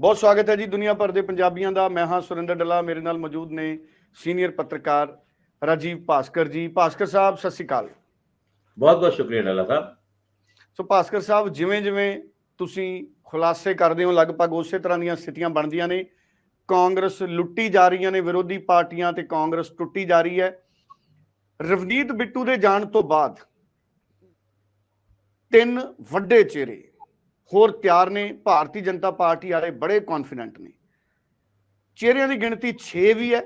ਬਹੁਤ ਸਵਾਗਤ ਹੈ ਜੀ ਦੁਨੀਆ ਭਰ ਦੇ ਪੰਜਾਬੀਆਂ ਦਾ। ਮੈਂ ਹਾਂ ਸੁਰਿੰਦਰ ਡੱਲਾ ਮੇਰੇ ਨਾਲ ਮੌਜੂਦ ਨੇ ਸੀਨੀਅਰ ਪੱਤਰਕਾਰ ਰਾਜੀਵ ਭਾਸਕਰ ਜੀ। ਭਾਸਕਰ ਸਾਹਿਬ ਸਤਿ ਸ਼੍ਰੀ ਅਕਾਲ। ਬਹੁਤ ਬਹੁਤ ਸ਼ੁਕਰੀਆ ਡਾਲਾ ਸਾਹਿਬ। ਸੋ ਭਾਸਕਰ ਸਾਹਿਬ ਜਿਵੇਂ ਜਿਵੇਂ ਤੁਸੀਂ ਖੁਲਾਸੇ ਕਰਦੇ ਹੋ ਲਗਭਗ ਉਸੇ ਤਰ੍ਹਾਂ ਦੀਆਂ ਸਥਿਤੀਆਂ ਬਣਦੀਆਂ ਨੇ। ਕਾਂਗਰਸ ਲੁੱਟੀ ਜਾ ਰਹੀਆਂ ਨੇ ਵਿਰੋਧੀ ਪਾਰਟੀਆਂ ਤੇ ਕਾਂਗਰਸ ਟੁੱਟੀ ਜਾ ਰਹੀ ਹੈ। ਰਵਨੀਤ ਬਿੱਟੂ ਦੇ ਜਾਣ ਤੋਂ ਬਾਅਦ ਤਿੰਨ ਵੱਡੇ ਚਿਹਰੇ ਹੋਰ ਤਿਆਰ ਨੇ, ਭਾਰਤੀ ਜਨਤਾ ਪਾਰਟੀ ਵਾਲੇ ਬੜੇ ਕੌਨਫੀਡੈਂਟ ਨੇ। ਚਿਹਰਿਆਂ ਦੀ ਗਿਣਤੀ 6 ਵੀ ਹੈ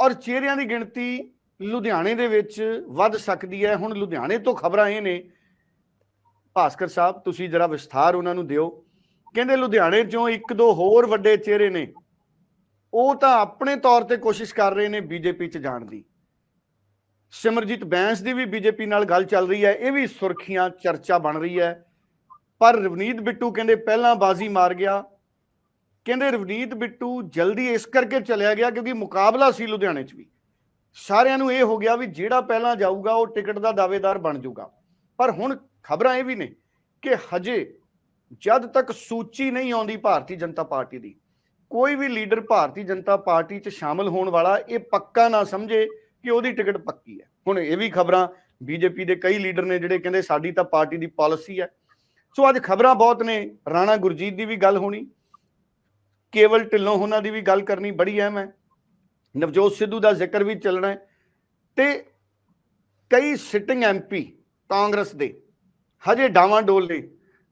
ਔਰ ਚਿਹਰਿਆਂ ਦੀ ਗਿਣਤੀ ਲੁਧਿਆਣੇ ਦੇ ਵਿੱਚ ਵੱਧ ਸਕਦੀ ਹੈ। ਹੁਣ ਲੁਧਿਆਣੇ ਤੋਂ ਖਬਰਾਂ ਇਹ ਨੇ, ਭਾਸਕਰ ਸਾਹਿਬ, ਤੁਸੀਂ ਜਰਾ ਵਿਸਥਾਰ ਉਹਨਾਂ ਨੂੰ ਦਿਓ। ਕਹਿੰਦੇ ਲੁਧਿਆਣੇ ਚੋਂ ਇੱਕ ਦੋ ਹੋਰ ਵੱਡੇ ਚਿਹਰੇ ਨੇ। ਉਹ ਤਾਂ ਆਪਣੇ ਤੌਰ ਤੇ ਕੋਸ਼ਿਸ਼ ਕਰ ਰਹੇ ਨੇ ਬੀਜੇਪੀ ਚ ਜਾਣ ਦੀ। ਸਿਮਰਜੀਤ ਬੈਂਸ ਦੀ ਵੀ ਬੀਜੇਪੀ ਨਾਲ ਗੱਲ ਚੱਲ ਰਹੀ ਹੈ, ਇਹ ਵੀ ਸੁਰਖੀਆਂ, ਚਰਚਾ ਬਣ ਰਹੀ ਹੈ। ਪਰ ਰਵਨੀਤ ਬਿੱਟੂ ਕਹਿੰਦੇ ਪਹਿਲਾਂ ਬਾਜ਼ੀ ਮਾਰ ਗਿਆ। ਕਹਿੰਦੇ ਰਵਨੀਤ ਬਿੱਟੂ ਜਲਦੀ ਇਸ ਕਰਕੇ ਚਲਿਆ ਗਿਆ ਕਿਉਂਕਿ ਮੁਕਾਬਲਾ ਸੀ ਲੁਧਿਆਣੇ 'ਚ ਵੀ। ਸਾਰਿਆਂ ਨੂੰ ਇਹ ਹੋ ਗਿਆ ਵੀ ਜਿਹੜਾ ਪਹਿਲਾਂ ਜਾਊਗਾ ਉਹ ਟਿਕਟ ਦਾ ਦਾਅਵੇਦਾਰ ਬਣ ਜਾਊਗਾ। ਪਰ ਹੁਣ ਖਬਰਾਂ ਇਹ ਵੀ ਨੇ ਕਿ ਹਜੇ ਜਦ ਤੱਕ ਸੂਚੀ ਨਹੀਂ ਆਉਂਦੀ ਭਾਰਤੀ ਜਨਤਾ ਪਾਰਟੀ ਦੀ, ਕੋਈ ਵੀ ਲੀਡਰ ਭਾਰਤੀ ਜਨਤਾ ਪਾਰਟੀ 'ਚ ਸ਼ਾਮਲ ਹੋਣ ਵਾਲਾ ਇਹ ਪੱਕਾ ਨਾ ਸਮਝੇ ਕਿ ਉਹਦੀ ਟਿਕਟ ਪੱਕੀ ਹੈ। ਹੁਣ ਇਹ ਵੀ ਖਬਰਾਂ ਬੀਜੇਪੀ ਦੇ ਕਈ ਲੀਡਰ ਨੇ ਜਿਹੜੇ ਕਹਿੰਦੇ ਸਾਡੀ ਤਾਂ ਪਾਰਟੀ ਦੀ ਪਾਲਿਸੀ ਹੈ। ਸੋ ਅੱਜ ਖਬਰਾਂ ਬਹੁਤ ਨੇ। ਰਾਣਾ ਗੁਰਜੀਤ ਦੀ ਵੀ ਗੱਲ ਹੋਣੀ। ਕੇਵਲ ਢਿੱਲੋਂ ਉਹਨਾਂ ਦੀ ਵੀ ਗੱਲ ਕਰਨੀ ਬੜੀ ਅਹਿਮ ਹੈ। ਨਵਜੋਤ ਸਿੱਧੂ ਦਾ ਜ਼ਿਕਰ ਵੀ ਚੱਲਣਾ ਹੈ। ਤੇ ਕਈ ਸਿਟਿੰਗ ਐਮਪੀ ਕਾਂਗਰਸ ਦੇ, ਹਜੇ ਡਾਵਾਂ ਡੋਲ ਨੇ।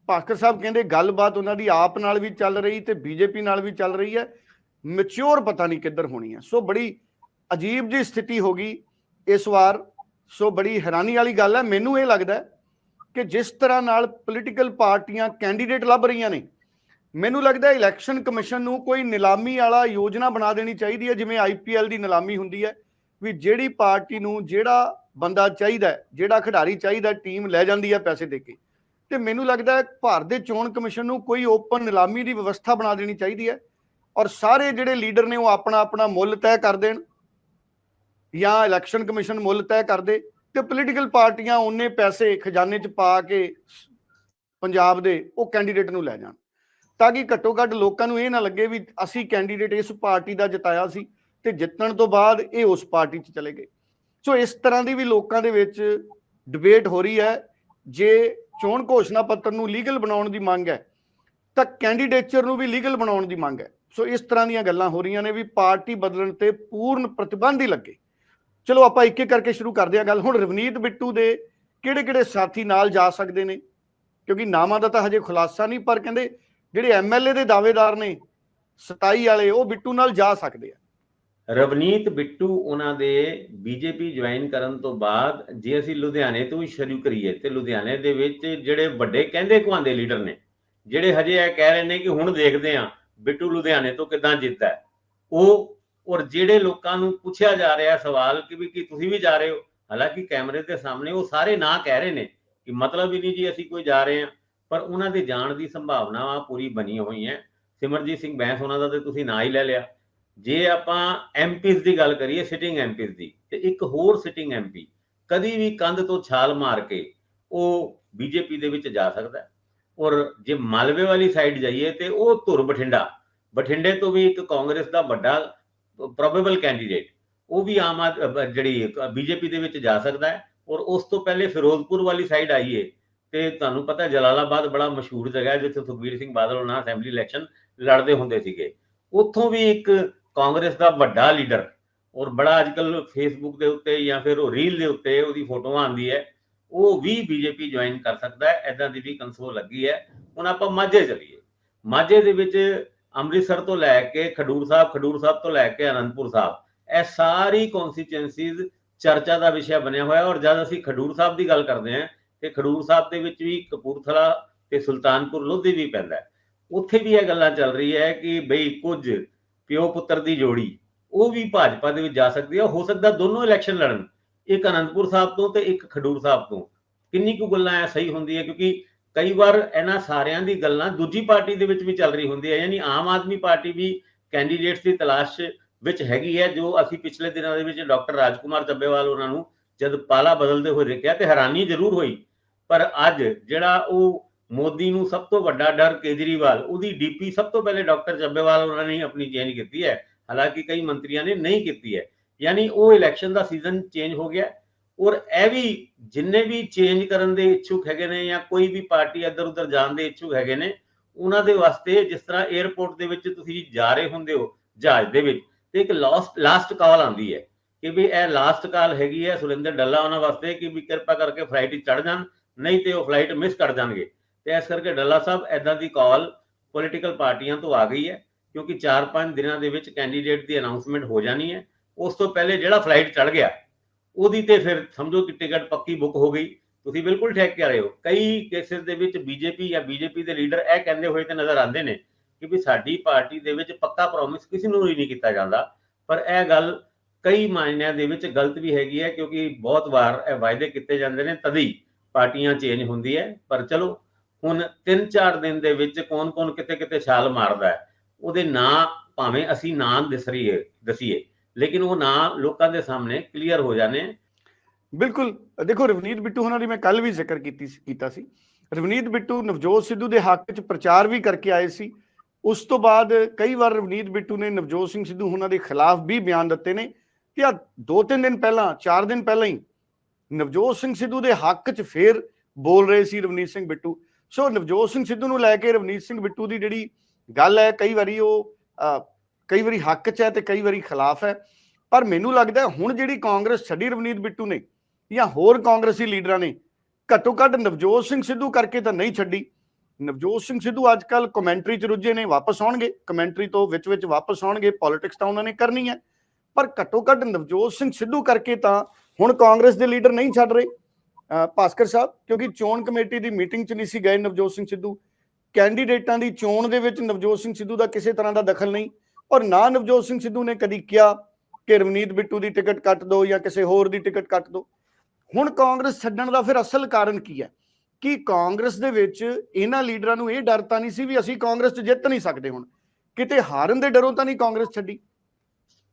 ਭਾਸਕਰ ਸਾਹਿਬ ਕਹਿੰਦੇ ਗੱਲਬਾਤ ਉਹਨਾਂ ਦੀ ਆਪ ਨਾਲ ਵੀ ਚੱਲ ਰਹੀ ਤੇ ਬੀਜੇਪੀ ਨਾਲ ਵੀ ਚੱਲ ਰਹੀ ਹੈ। ਮੈਚੁਰ ਪਤਾ ਨਹੀਂ ਕਿੱਧਰ ਹੋਣੀ ਹੈ। ਸੋ ਬੜੀ ਅਜੀਬ ਜੀ ਸਥਿਤੀ ਹੋ ਗਈ ਇਸ ਵਾਰ। ਸੋ ਬੜੀ ਹੈਰਾਨੀ ਵਾਲੀ ਗੱਲ ਹੈ। ਮੈਨੂੰ ਇਹ ਲੱਗਦਾ ਕਿ ਜਿਸ ਤਰ੍ਹਾਂ ਨਾਲ ਪੋਲੀਟੀਕਲ ਪਾਰਟੀਆਂ ਕੈਂਡੀਡੇਟ ਲੱਭ ਰਹੀਆਂ ਨੇ, ਮੈਨੂੰ ਲੱਗਦਾ ਇਲੈਕਸ਼ਨ ਕਮਿਸ਼ਨ ਨੂੰ ਕੋਈ ਨਿਲਾਮੀ ਵਾਲਾ ਯੋਜਨਾ ਬਣਾ ਦੇਣੀ ਚਾਹੀਦੀ ਹੈ, ਜਿਵੇਂ ਆਈਪੀਐਲ ਦੀ ਨਿਲਾਮੀ ਹੁੰਦੀ ਹੈ, ਵੀ ਜਿਹੜੀ ਪਾਰਟੀ ਨੂੰ ਜਿਹੜਾ ਬੰਦਾ ਚਾਹੀਦਾ ਜਿਹੜਾ ਖਿਡਾਰੀ ਚਾਹੀਦਾ ਟੀਮ ਲੈ ਜਾਂਦੀ ਹੈ ਪੈਸੇ ਦੇ ਕੇ। ਤੇ ਮੈਨੂੰ ਲੱਗਦਾ ਭਾਰਤ ਦੇ ਚੋਣ ਕਮਿਸ਼ਨ ਨੂੰ ਕੋਈ ਓਪਨ ਨਿਲਾਮੀ ਦੀ ਵਿਵਸਥਾ ਬਣਾ ਦੇਣੀ ਚਾਹੀਦੀ ਹੈ, ਔਰ ਸਾਰੇ ਜਿਹੜੇ ਲੀਡਰ ਨੇ ਉਹ ਆਪਣਾ ਆਪਣਾ ਮੁੱਲ ਤੈਅ ਕਰ ਦੇਣ, ਜਾਂ ਇਲੈਕਸ਼ਨ ਕਮਿਸ਼ਨ ਮੁੱਲ ਤੈਅ ਕਰ ਦੇ ਤੇ ਪੋਲੀਟੀਕਲ ਪਾਰਟੀਆਂ ਉਹਨੇ ਪੈਸੇ ਖਜ਼ਾਨੇ 'ਚ ਪਾ ਕੇ ਪੰਜਾਬ ਦੇ ਉਹ ਕੈਂਡੀਡੇਟ ਨੂੰ ਲੈ ਜਾਣ। ਤਾਂ ਕਿ ਘੱਟੋ ਘੱਟ ਲੋਕਾਂ ਨੂੰ ਇਹ ਨਾ ਲੱਗੇ ਵੀ ਅਸੀਂ ਕੈਂਡੀਡੇਟ ਇਸ ਪਾਰਟੀ ਦਾ ਜਿਤਾਇਆ ਸੀ ਤੇ ਜਿੱਤਣ ਤੋਂ ਬਾਅਦ ਇਹ ਉਸ ਪਾਰਟੀ 'ਚ ਚਲੇ ਗਏ। ਸੋ ਇਸ ਤਰ੍ਹਾਂ ਦੀ ਵੀ ਲੋਕਾਂ ਦੇ ਵਿੱਚ ਡਿਬੇਟ ਹੋ ਰਹੀ ਹੈ। ਜੇ ਚੋਣ ਘੋਸ਼ਣਾ ਪੱਤਰ ਨੂੰ ਲੀਗਲ ਬਣਾਉਣ ਦੀ ਮੰਗ ਹੈ, ਤਾਂ ਕੈਂਡੀਡੇਚਰ ਨੂੰ ਵੀ ਲੀਗਲ ਬਣਾਉਣ ਦੀ ਮੰਗ ਹੈ। ਸੋ ਇਸ ਤਰ੍ਹਾਂ ਦੀਆਂ ਗੱਲਾਂ ਹੋ ਰਹੀਆਂ ਨੇ ਵੀ ਪਾਰਟੀ ਬਦਲਣ ਤੇ ਪੂਰਨ ਪ੍ਰਤੀਬੰਧ ਹੀ ਲੱਗੇ। ਚਲੋ ਆਪਾਂ ਇੱਕ ਇੱਕ ਕਰਕੇ ਸ਼ੁਰੂ ਕਰਦੇ ਹਾਂ ਗੱਲ ਹੁਣ ਰਵਨੀਤ ਬਿੱਟੂ ਦੇ ਕਿਹੜੇ ਕਿਹੜੇ ਸਾਥੀ ਨਾਲ ਜਾ ਸਕਦੇ ਨੇ ਕਿਉਂਕਿ ਨਾਮਾਂ ਦਾ ਤਾਂ ਹਜੇ ਖੁਲਾਸਾ ਨਹੀਂ, ਪਰ ਕਹਿੰਦੇ ਜਿਹੜੇ ਐਮਐਲਏ ਦੇ ਦਾਅਵੇਦਾਰ ਨੇ 27 ਵਾਲੇ, ਉਹ ਬਿੱਟੂ ਨਾਲ ਜਾ ਸਕਦੇ ਆ ਰਵਨੀਤ ਬਿੱਟੂ ਉਹਨਾਂ ਦੇ ਬੀਜੇਪੀ ਜੁਆਇਨ ਕਰਨ ਤੋਂ ਬਾਅਦ, ਜੇ ਅਸੀਂ ਲੁਧਿਆਣੇ ਤੋਂ ਹੀ ਸ਼ੁਰੂ ਕਰੀਏ, ਤੇ ਲੁਧਿਆਣੇ ਦੇ ਵਿੱਚ ਜਿਹੜੇ ਵੱਡੇ ਕਹਿੰਦੇ ਕੁਆਂਦੇ ਲੀਡਰ ਨੇ, ਜਿਹੜੇ ਹਜੇ ਇਹ ਕਹਿ ਰਹੇ ਨੇ ਕਿ ਹੁਣ ਦੇਖਦੇ ਆ ਬਿੱਟੂ ਲੁਧਿਆਣੇ ਤੋਂ ਕਿੱਦਾਂ ਜਿੱਤਦਾ ਹੈ। ਉਹ ਔਰ ਜਿਹੜੇ ਲੋਕਾਂ ਨੂੰ ਪੁੱਛਿਆ ਜਾ ਰਿਹਾ ਸਵਾਲ ਕਿ ਵੀ ਕੀ ਤੁਸੀਂ ਵੀ ਜਾ ਰਹੇ ਹੋ, ਹਾਲਾਂਕਿ ਕੈਮਰੇ ਦੇ ਸਾਹਮਣੇ ਉਹ ਸਾਰੇ ਨਾ ਕਹਿ ਰਹੇ ਨੇ ਕਿ ਮਤਲਬ ਹੀ ਨਹੀਂ ਜੀ ਅਸੀਂ ਕੋਈ ਜਾ ਰਹੇ ਹਾਂ, ਪਰ ਉਹਨਾਂ ਦੇ ਜਾਣ ਦੀ ਸੰਭਾਵਨਾਵਾਂ ਪੂਰੀ ਬਣੀ ਹੋਈ ਹੈ ਸਿਮਰਜੀਤ ਸਿੰਘ ਬੈਂਸ ਉਹਨਾਂ ਦਾ ਤੇ ਤੁਸੀਂ ਨਾਂ ਹੀ ਲੈ ਲਿਆ। ਜੇ ਆਪਾਂ ਐਮਪੀਸ ਦੀ ਗੱਲ ਕਰੀਏ ਸਿਟਿੰਗ ਐਮਪੀਸ ਦੀ, ਤੇ ਇੱਕ ਹੋਰ ਸਿਟਿੰਗ ਐਮਪੀ ਕਦੀ ਵੀ ਕੰਧ ਤੋਂ ਛਾਲ ਮਾਰ ਕੇ ਉਹ ਬੀਜੇਪੀ ਦੇ ਵਿੱਚ ਜਾ ਸਕਦਾ ਹੈ। ਔਰ ਜੇ ਮਾਲਵੇ ਵਾਲੀ ਸਾਈਡ ਜਾਈਏ ਤੇ ਉਹ ਧੁਰ ਬਠਿੰਡਾ, ਬਠਿੰਡੇ ਤੋਂ ਵੀ ਇੱਕ ਕਾਂਗਰਸ ਦਾ ਵੱਡਾ ਪ੍ਰੋਬੇਬਲ ਕੈਂਡੀਡੇਟ ਉਹ ਵੀ ਆਮ ਜਿਹੜੀ ਬੀਜੇਪੀ ਦੇ ਵਿੱਚ ਜਾ ਸਕਦਾ ਹੈ ਔਰ ਉਸ ਤੋਂ ਪਹਿਲੇ ਫਿਰੋਜ਼ਪੁਰ ਵਾਲੀ ਸਾਈਡ ਆਈਏ ਤੇ ਤੁਹਾਨੂੰ ਪਤਾ ਜਲਾਲਾਬਾਦ ਬੜਾ ਮਸ਼ਹੂਰ ਜਗ੍ਹਾ ਹੈ ਜਿੱਥੇ ਸੁਖਬੀਰ ਸਿੰਘ ਬਾਦਲ ਉਹਨਾਂ ਅਸੈਂਬਲੀ ਇਲੈਕਸ਼ਨ ਲੜਦੇ ਹੁੰਦੇ ਸੀਗੇ। ਉੱਥੋਂ ਵੀ ਇੱਕ ਕਾਂਗਰਸ ਦਾ ਵੱਡਾ ਲੀਡਰ ਔਰ ਬੜਾ ਅੱਜਕੱਲ ਫੇਸਬੁੱਕ ਦੇ ਉੱਤੇ ਜਾਂ ਫਿਰ ਉਹ ਰੀਲ ਦੇ ਉੱਤੇ ਉਹਦੀ ਫੋਟੋਆਂ ਆਉਂਦੀ ਹੈ, ਉਹ ਵੀ ਬੀਜੇਪੀ ਜੁਆਇਨ ਕਰ ਸਕਦਾ ਹੈ ਐਦਾਂ ਦੀ ਵੀ ਕੰਸੋਲ ਲੱਗੀ ਹੈ। ਹੁਣ ਆਪਾਂ ਮਾਝੇ ਚਲੀਏ। ਮਾਝੇ ਦੇ ਵਿੱਚ ਅੰਮ੍ਰਿਤਸਰ ਤੋਂ ਲੈ ਕੇ ਖਡੂਰ ਸਾਹਿਬ ਖਡੂਰ ਸਾਹਿਬ ਤੋਂ ਲੈ ਕੇ ਅਨੰਦਪੁਰ ਸਾਹਿਬ, ਇਹ ਸਾਰੀ ਕਨਸਟੀਚੁਐਂਸੀਜ਼ ਚਰਚਾ ਦਾ ਵਿਸ਼ਾ ਬਣਿਆ ਹੋਇਆ ਔਰ ਜਦ ਅਸੀਂ ਖਡੂਰ ਸਾਹਿਬ ਦੀ ਗੱਲ ਕਰਦੇ ਹਾਂ, ਤੇ ਖਡੂਰ ਸਾਹਿਬ ਦੇ ਵਿੱਚ ਵੀ ਕਪੂਰਥਲਾ ਤੇ ਸੁਲਤਾਨਪੁਰ ਲੋਧੀ ਵੀ ਪੈਂਦਾ ਉੱਥੇ ਵੀ ਇਹ ਗੱਲਾਂ ਚੱਲ ਰਹੀ ਹੈ ਕਿ ਬਈ ਕੁਝ ਪਿਓ ਪੁੱਤਰ ਦੀ ਜੋੜੀ, ਉਹ ਵੀ ਭਾਜਪਾ ਦੇ ਵਿੱਚ ਜਾ ਸਕਦੀ ਹੈ। ਹੋ ਸਕਦਾ ਦੋਨੋਂ ਇਲੈਕਸ਼ਨ ਲੜਨ, ਇੱਕ ਅਨੰਦਪੁਰ ਸਾਹਿਬ ਤੋਂ ਤੇ ਇੱਕ ਖਡੂਰ ਸਾਹਿਬ ਤੋਂ। ਕਿੰਨੀ ਕੁ ਗੱਲਾਂ ਐ ਸਹੀ ਹੁੰਦੀ ਹੈ ਕਿਉਂਕਿ ਕਈ ਵਾਰ ਇਹਨਾਂ ਸਾਰਿਆਂ ਦੀ ਗੱਲਾਂ ਦੂਜੀ ਪਾਰਟੀ ਦੇ ਵਿੱਚ ਵੀ ਚੱਲ ਰਹੀ ਹੁੰਦੀ ਹੈ, ਯਾਨੀ ਆਮ ਆਦਮੀ ਪਾਰਟੀ ਵੀ ਕੈਂਡੀਡੇਟਸ ਦੀ ਤਲਾਸ਼ ਵਿੱਚ ਹੈਗੀ ਹੈ, ਜੋ ਅਸੀਂ ਪਿਛਲੇ ਦਿਨਾਂ ਦੇ ਵਿੱਚ ਡਾਕਟਰ ਰਾਜਕੁਮਾਰ ਚੱਬੇਵਾਲ ਉਹਨਾਂ ਨੂੰ ਜਦ ਪਾਲਾ ਬਦਲਦੇ ਹੋਏ ਦੇਖਿਆ ਤੇ ਹੈਰਾਨੀ ਜ਼ਰੂਰ ਹੋਈ। ਪਰ ਅੱਜ ਜਿਹੜਾ ਉਹ ਮੋਦੀ ਨੂੰ ਸਭ ਤੋਂ ਵੱਡਾ ਡਰ ਕੇਜਰੀਵਾਲ, ਉਹਦੀ ਡੀਪੀ ਸਭ ਤੋਂ ਪਹਿਲੇ ਡਾਕਟਰ ਚੱਬੇਵਾਲ ਉਹਨਾਂ ਨੇ ਆਪਣੀ ਚੇਂਜ ਕੀਤੀ ਹੈ। ਹਾਲਾਂਕਿ ਕਈ ਮੰਤਰੀਆਂ ਨੇ ਨਹੀਂ ਕੀਤੀ ਹੈ। ਯਾਨੀ ਉਹ ਇਲੈਕਸ਼ਨ ਦਾ ਸੀਜ਼ਨ ਚੇਂਜ ਹੋ ਗਿਆ। ਔਰ ਇਹ ਵੀ ਜਿੰਨੇ ਵੀ ਚੇਂਜ ਕਰਨ ਦੇ ਇੱਛੁਕ ਹੈਗੇ ਨੇ ਜਾਂ ਕੋਈ ਵੀ ਪਾਰਟੀ ਇੱਧਰ ਉੱਧਰ ਜਾਣ ਦੇ ਇੱਛੁਕ ਹੈਗੇ ਨੇ, ਉਹਨਾਂ ਦੇ ਵਾਸਤੇ ਜਿਸ ਤਰ੍ਹਾਂ 에ਅਰਪੋਰਟ ਦੇ ਵਿੱਚ ਤੁਸੀਂ ਜਾ ਰਹੇ ਹੁੰਦੇ ਹੋ ਜਹਾਜ਼ ਦੇ ਵਿੱਚ, ਤੇ ਇੱਕ ਲਾਸਟ ਲਾਸਟ ਕਾਲ ਆਉਂਦੀ ਹੈ ਕਿ ਵੀ ਇਹ ਲਾਸਟ ਕਾਲ ਹੈਗੀ ਹੈ ਸੁਰਿੰਦਰ ਡੱਲਾ ਉਹਨਾਂ ਵਾਸਤੇ ਕਿ ਵੀ ਕਿਰਪਾ ਕਰਕੇ ਫਲਾਈਟ ਹੀ ਚੜ ਜਾਣ, ਨਹੀਂ ਤੇ ਉਹ ਫਲਾਈਟ ਮਿਸ ਕਰ ਜਾਣਗੇ। ਤੇ ਇਸ ਕਰਕੇ ਡੱਲਾ ਸਾਹਿਬ ਐਦਾਂ ਦੀ ਕਾਲ ਪੋਲੀਟੀਕਲ ਪਾਰਟੀਆਂ ਤੋਂ ਆ ਗਈ ਹੈ, ਕਿਉਂਕਿ 4-5 ਦਿਨਾਂ ਦੇ ਵਿੱਚ ਕੈਂਡੀਡੇਟ ਦੀ ਅਨਾਉਂਸਮੈਂਟ ਹੋ ਜਾਣੀ ਹੈ। ਉਸ ਤੋਂ ਪਹਿਲੇ ਜਿਹੜਾ ਫਲਾਈਟ ਚੜ ਗਿਆ ਉਹਦੀ ਤੇ ਫਿਰ ਸਮਝੋ ਕਿ ਟਿਕਟ ਪੱਕੀ ਬੁੱਕ ਹੋ ਗਈ। ਤੁਸੀਂ ਬਿਲਕੁਲ ਠੇਕ ਕਰ ਰਹੇ ਹੋ। ਕਈ ਕੇਸਿਸ ਦੇ ਵਿੱਚ ਬੀਜੇਪੀ ਜਾਂ ਬੀਜੇਪੀ ਦੇ ਲੀਡਰ ਇਹ ਕਹਿੰਦੇ ਹੋਏ ਤੇ ਨਜ਼ਰ ਆਉਂਦੇ ਨੇ ਕਿ ਵੀ ਸਾਡੀ ਪਾਰਟੀ ਦੇ ਵਿੱਚ ਪੱਕਾ ਪ੍ਰੋਮਿਸ ਕਿਸੇ ਨੂੰ ਨਹੀਂ ਕੀਤਾ ਜਾਂਦਾ। ਪਰ ਇਹ ਗੱਲ ਕਈ ਮਾਇਨਿਆਂ ਦੇ ਵਿੱਚ ਗਲਤ ਵੀ ਹੈਗੀ ਹੈ ਕਿਉਂਕਿ ਬਹੁਤ ਵਾਰ ਇਹ ਵਾਅਦੇ ਕੀਤੇ ਜਾਂਦੇ ਨੇ, ਤਦੀ ਪਾਰਟੀਆਂ ਚੇਂਜ ਹੁੰਦੀ ਹੈ। ਪਰ ਚਲੋ, ਹੁਣ 3-4 ਦਿਨ ਦੇ ਵਿੱਚ ਕੌਣ-ਕੌਣ ਕਿਤੇ-ਕਿਤੇ ਛਾਲ ਮਾਰਦਾ ਹੈ। ਉਹਦੇ ਨਾਂ ਭਾਵੇਂ ਅਸੀਂ ਨਾਂ ਦਿਸ ਰਹੀਏ ਦਸੀਏ। ਲੇਕਿਨ ਉਹ ਨਾਂ ਲੋਕਾਂ ਦੇ ਸਾਹਮਣੇ ਕਲੀਅਰ ਹੋ ਜਾਣੇ। ਬਿਲਕੁਲ। ਦੇਖੋ, ਰਵਨੀਤ ਬਿੱਟੂ ਉਹਨਾਂ ਦੀ ਮੈਂ ਕੱਲ ਵੀ ਜ਼ਿਕਰ ਕੀਤੀ ਕੀਤਾ ਸੀ। ਰਵਨੀਤ ਬਿੱਟੂ ਨਵਜੋਤ ਸਿੱਧੂ ਦੇ ਹੱਕ 'ਚ ਪ੍ਰਚਾਰ ਵੀ ਕਰਕੇ ਆਏ ਸੀ। ਉਸ ਤੋਂ ਬਾਅਦ ਕਈ ਵਾਰ ਰਵਨੀਤ ਬਿੱਟੂ ਨੇ ਨਵਜੋਤ ਸਿੰਘ ਸਿੱਧੂ ਉਹਨਾਂ ਦੇ ਖਿਲਾਫ ਵੀ ਬਿਆਨ ਦਿੱਤੇ ਨੇ ਤੇ ਆ ਦੋ ਤਿੰਨ ਦਿਨ ਪਹਿਲਾਂ, ਚਾਰ ਦਿਨ ਪਹਿਲਾਂ ਹੀ ਨਵਜੋਤ ਸਿੰਘ ਸਿੱਧੂ ਦੇ ਹੱਕ 'ਚ ਫੇਰ ਬੋਲ ਰਹੇ ਸੀ ਰਵਨੀਤ ਸਿੰਘ ਬਿੱਟੂ। ਸੋ ਨਵਜੋਤ ਸਿੰਘ ਸਿੱਧੂ ਨੂੰ ਲੈ ਕੇ ਰਵਨੀਤ ਸਿੰਘ ਬਿੱਟੂ ਦੀ ਜਿਹੜੀ ਗੱਲ ਹੈ, ਕਈ ਵਾਰੀ ਉਹ ਕਈ ਵਾਰੀ ਹੱਕ 'ਚ ਹੈ ਤੇ ਕਈ ਵਾਰੀ ਖਿਲਾਫ ਹੈ। ਪਰ ਮੈਨੂੰ ਲੱਗਦਾ ਹੁਣ ਜਿਹੜੀ ਕਾਂਗਰਸ ਛੱਡੀ ਰਵਨੀਤ ਬਿੱਟੂ ਨੇ ਜਾਂ ਹੋਰ ਕਾਂਗਰਸੀ ਲੀਡਰਾਂ ਨੇ, ਘੱਟੋ ਘੱਟ ਨਵਜੋਤ ਸਿੰਘ ਸਿੱਧੂ ਕਰਕੇ ਤਾਂ ਨਹੀਂ ਛੱਡੀ। ਨਵਜੋਤ ਸਿੰਘ ਸਿੱਧੂ ਅੱਜ ਕੱਲ ਕਮੈਂਟਰੀ ਚ ਰੁੱਝੇ ਨੇ, ਵਾਪਸ ਆਉਣਗੇ। ਕਮੈਂਟਰੀ ਤੋਂ ਵਿੱਚ ਵਿੱਚ ਵਾਪਸ ਆਉਣਗੇ, ਪੋਲਿਟਿਕਸ ਤਾਂ ਉਹਨਾਂ ਨੇ ਕਰਨੀ ਹੈ। ਪਰ ਘੱਟੋ ਘੱਟ ਨਵਜੋਤ ਸਿੰਘ ਸਿੱਧੂ ਕਰਕੇ ਤਾਂ ਹੁਣ ਕਾਂਗਰਸ ਦੇ ਲੀਡਰ ਨਹੀਂ ਛੱਡ ਰਹੇ। ਭਾਸਕਰ ਸਾਹਿਬ, ਕਿਉਂਕਿ ਚੋਣ ਕਮੇਟੀ ਦੀ ਮੀਟਿੰਗ ਚ ਨਹੀਂ ਸੀ ਗਏ ਨਵਜੋਤ ਸਿੰਘ ਸਿੱਧੂ। ਕੈਂਡੀਡੇਟਾਂ ਦੀ ਚੋਣ ਦੇ ਵਿੱਚ ਨਵਜੋਤ ਸਿੰਘ ਸਿੱਧੂ ਦਾ ਕਿਸੇ ਤਰ੍ਹਾਂ ਦਾ ਦਖਲ ਨਹੀਂ। ਔਰ ਨਾ ਨਵਜੋਤ ਸਿੰਘ ਸਿੱਧੂ ਨੇ ਕਦੀ ਕਿਹਾ ਕਿ ਰਵਨੀਤ ਬਿੱਟੂ ਦੀ ਟਿਕਟ ਕੱਟ ਦਿਓ ਜਾਂ ਕਿਸੇ ਹੋਰ ਦੀ ਟਿਕਟ ਕੱਟ ਦਿਓ। ਹੁਣ ਕਾਂਗਰਸ ਛੱਡਣ ਦਾ ਫਿਰ ਅਸਲ ਕਾਰਨ ਕੀ ਹੈ? ਕਿ ਕਾਂਗਰਸ ਦੇ ਵਿੱਚ ਇਹਨਾਂ ਲੀਡਰਾਂ ਨੂੰ ਇਹ ਡਰ ਤਾਂ ਨਹੀਂ ਸੀ ਵੀ ਅਸੀਂ ਕਾਂਗਰਸ 'ਚ ਜਿੱਤ ਨਹੀਂ ਸਕਦੇ ਹੁਣ। ਕਿਤੇ ਹਾਰਨ ਦੇ ਡਰੋਂ ਤਾਂ ਨਹੀਂ ਕਾਂਗਰਸ ਛੱਡੀ?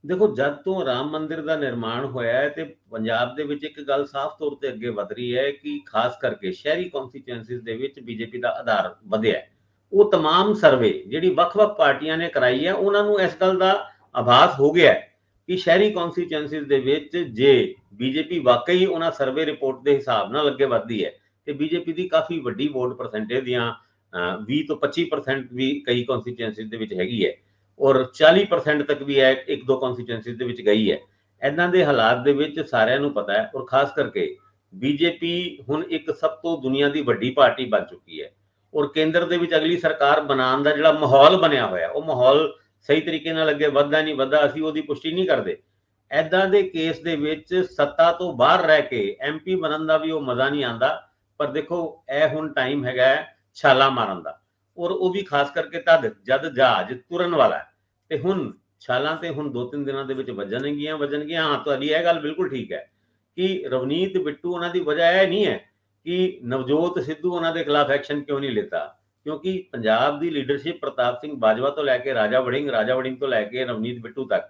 ਦੇਖੋ, ਜਦ ਤੋਂ ਰਾਮ ਮੰਦਿਰ ਦਾ ਨਿਰਮਾਣ ਹੋਇਆ ਹੈ ਤੇ ਪੰਜਾਬ ਦੇ ਵਿੱਚ ਇੱਕ ਗੱਲ ਸਾਫ਼ ਤੌਰ ਤੇ ਅੱਗੇ ਵਧ ਰਹੀ ਹੈ ਕਿ ਖਾਸ ਕਰਕੇ ਸ਼ਹਿਰੀ ਕਨਸਟੀਚੁਐਂਸੀਜ਼ ਦੇ ਵਿੱਚ ਬੀਜੇਪੀ ਦਾ ਆਧਾਰ ਵਧਿਆ ਹੈ। ਉਹ तमाम ਸਰਵੇ ਜਿਹੜੀ ਵੱਖ-ਵੱਖ ਪਾਰਟੀਆਂ ਨੇ ਕਰਾਈ ਹੈ ਉਹਨਾਂ ਨੂੰ ਇਸ ਗੱਲ ਦਾ ਆਭਾਸ ਹੋ ਗਿਆ ਹੈ ਕਿ ਸ਼ਹਿਰੀ ਕਨਸਟੀਚੁਐਂਸੀਜ਼ ਦੇ ਵਿੱਚ ਜੇ ਬੀਜੇਪੀ ਵਾਕਈ ਉਹਨਾਂ ਸਰਵੇ ਰਿਪੋਰਟ ਦੇ ਹਿਸਾਬ ਨਾਲ ਅੱਗੇ ਵਧਦੀ ਹੈ ਤੇ ਬੀਜੇਪੀ ਦੀ ਕਾਫੀ ਵੱਡੀ ਵੋਟ ਪਰਸੈਂਟੇਜ ਦੀਆਂ ਅਹ, 20 ਤੋਂ 25% ਵੀ ਕਈ ਕਨਸਟੀਚੁਐਂਸੀਜ਼ ਦੇ ਵਿੱਚ ਹੈਗੀ ਹੈ ਔਰ 40% ਤੱਕ ਵੀ ਹੈ ਇੱਕ ਦੋ ਕਨਸਟੀਚੁਐਂਸੀਜ਼ ਦੇ ਵਿੱਚ ਗਈ ਹੈ ਐਦਾਂ ਦੇ ਹਾਲਾਤ ਦੇ ਵਿੱਚ ਸਾਰਿਆਂ ਨੂੰ ਪਤਾ ਹੈ ਔਰ ਖਾਸ ਕਰਕੇ ਬੀਜੇਪੀ ਹੁਣ ਇੱਕ ਸਭ ਤੋਂ ਦੁਨੀਆ ਦੀ ਵੱਡੀ ਪਾਰਟੀ ਬਣ ਚੁੱਕੀ ਹੈ ਔਰ ਕੇਂਦਰ ਦੇ ਵਿੱਚ ਅਗਲੀ ਸਰਕਾਰ ਬਣਾਉਣ ਦਾ ਜਿਹੜਾ ਮਾਹੌਲ ਬਣਿਆ ਹੋਇਆ, ਉਹ ਮਾਹੌਲ ਸਹੀ ਤਰੀਕੇ ਨਾਲ ਅੱਗੇ ਵੱਧਦਾ ਨਹੀਂ ਵੱਧਦਾ, ਅਸੀਂ ਉਹਦੀ ਪੁਸ਼ਟੀ ਨਹੀਂ ਕਰਦੇ। ਐਦਾਂ ਦੇ ਕੇਸ ਦੇ ਵਿੱਚ ਸੱਤਾ ਤੋਂ ਬਾਹਰ ਰਹਿ ਕੇ ਐਮਪੀ ਬਣਨ ਦਾ ਵੀ ਉਹ ਮਜ਼ਾ ਨਹੀਂ ਆਂਦਾ ਪਰ ਦੇਖੋ, ਇਹ ਹੁਣ ਟਾਈਮ ਹੈਗਾ ਹੈ ਛਾਲਾ ਮਾਰਨ ਦਾ। ਔਰ ਉਹ ਵੀ ਖਾਸ ਕਰਕੇ ਤਦ, ਜਦ ਜਹਾਜ਼ ਤੁਰਨ ਵਾਲਾ ਹੈ। ਤੇ ਹੁਣ ਛਾਲਾਂ ਤੇ ਹੁਣ ਦੋ ਤਿੰਨ ਦਿਨਾਂ ਦੇ ਵਿੱਚ ਵੱਜਣਗੀਆਂ ਵੱਜਣਗੀਆਂ। ਹਾਂ, ਤੁਹਾਡੀ ਇਹ ਗੱਲ ਬਿਲਕੁਲ ਠੀਕ ਹੈ ਕਿ ਰਵਨੀਤ ਬਿੱਟੂ ਉਹਨਾਂ ਦੀ ਵਜ੍ਹਾ ਇਹ ਨਹੀਂ ਹੈ ਕਿ ਨਵਜੋਤ ਸਿੱਧੂ ਉਹਨਾਂ ਦੇ ਖਿਲਾਫ ਐਕਸ਼ਨ ਕਿਉਂ ਨਹੀਂ ਲਿੱਤਾ? ਕਿਉਂਕਿ ਪੰਜਾਬ ਦੀ ਲੀਡਰਸ਼ਿਪ ਪ੍ਰਤਾਪ ਸਿੰਘ ਬਾਜਵਾ ਤੋਂ ਲੈ ਕੇ ਰਾਜਾ ਵੜਿੰਗ ਰਾਜਾ ਵੜਿੰਗ ਤੋਂ ਲੈ ਕੇ ਰਵਨੀਤ ਬਿੱਟੂ ਤੱਕ,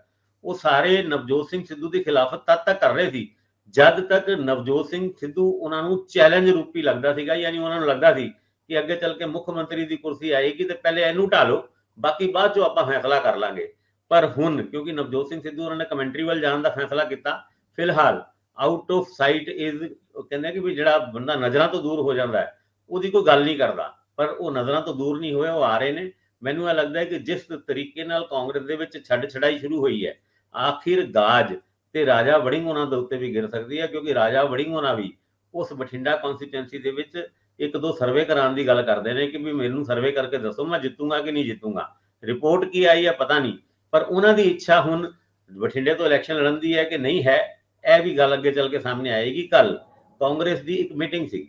ਉਹ ਸਾਰੇ ਨਵਜੋਤ ਸਿੰਘ ਸਿੱਧੂ ਦੀ ਖਿਲਾਫਤ ਤਦ ਤੱਕ ਕਰ ਰਹੇ ਸੀ, ਜਦ ਤੱਕ ਨਵਜੋਤ ਸਿੰਘ ਸਿੱਧੂ ਉਹਨਾਂ ਨੂੰ ਚੈਲੰਜ ਰੂਪੀ ਲੱਗਦਾ ਸੀਗਾ, ਯਾਨੀ ਉਹਨਾਂ ਨੂੰ ਲੱਗਦਾ ਸੀ ਕਿ ਅੱਗੇ ਚੱਲ ਕੇ ਮੁੱਖ ਮੰਤਰੀ ਦੀ ਕੁਰਸੀ ਆਏਗੀ ਤੇ ਪਹਿਲੇ ਇਹਨੂੰ ਢਾਲੋ ਬਾਕੀ ਬਾਅਦ ਚੋਂ ਆਪਾਂ ਫੈਸਲਾ ਕਰ ਲਾਂਗੇ। ਪਰ ਹੁਣ, ਕਿਉਂਕਿ ਨਵਜੋਤ ਸਿੰਘ ਸਿੱਧੂ ਉਹਨਾਂ ਨੇ ਕਮੈਂਟਰੀ ਵੱਲ ਜਾਣ ਦਾ ਫੈਸਲਾ ਕੀਤਾ, ਫਿਲਹਾਲ ਆਊਟ ਆਫ ਸਾਈਟ ਇਜ਼ ਕਹਿੰਦੇ ਕਿ ਵੀ ਜਿਹੜਾ ਬੰਦਾ ਨਜ਼ਰਾਂ ਤੋਂ ਦੂਰ ਹੋ ਜਾਂਦਾ ਹੈ, ਉਹਦੀ ਕੋਈ ਗੱਲ ਨਹੀਂ ਕਰਦਾ। ਪਰ ਉਹ ਨਜ਼ਰਾਂ ਤੋਂ ਦੂਰ ਨਹੀਂ ਹੋਏ ਉਹ ਆ ਰਹੇ ਨੇ। ਮੈਨੂੰ ਇਹ ਲੱਗਦਾ ਹੈ ਕਿ ਜਿਸ ਤਰੀਕੇ ਨਾਲ ਕਾਂਗਰਸ ਦੇ ਵਿੱਚ ਛੱਡ ਛੜਾਈ ਸ਼ੁਰੂ ਹੋਈ ਹੈ, ਆਖਿਰ ਗਾਜ ਤੇ ਰਾਜਾ ਵੜਿੰਗ ਉਹਨਾਂ ਦੇ ਉੱਤੇ ਵੀ ਗਿਰ ਸਕਦੀ ਹੈ, ਕਿਉਂਕਿ ਰਾਜਾ ਵੜਿੰਗ ਉਹਨਾਂ ਵੀ ਉਸ ਬਠਿੰਡਾ ਕਨਸਟੀਟੁਐਂਸੀ ਦੇ ਵਿੱਚ ਇੱਕ ਦੋ ਸਰਵੇ ਕਰਾਉਣ ਦੀ ਗੱਲ ਕਰਦੇ ਨੇ ਕਿ ਵੀ ਮੈਨੂੰ ਸਰਵੇ ਕਰਕੇ ਦੱਸੋ, ਮੈਂ ਜਿੱਤੂਗਾ ਕਿ ਨਹੀਂ ਜਿੱਤੂਗਾ। ਰਿਪੋਰਟ ਕੀ ਆਈ ਹੈ ਪਤਾ ਨਹੀਂ, ਪਰ ਉਹਨਾਂ ਦੀ ਇੱਛਾ ਹੁਣ ਬਠਿੰਡੇ ਤੋਂ ਇਲੈਕਸ਼ਨ ਲੜਨ ਦੀ ਹੈ ਕਿ ਨਹੀਂ ਹੈ ਇਹ ਵੀ ਗੱਲ ਅੱਗੇ ਚੱਲ ਕੇ ਸਾਹਮਣੇ ਆਏਗੀ ਕੱਲ ਕਾਂਗਰਸ ਦੀ ਇੱਕ ਮੀਟਿੰਗ ਸੀ।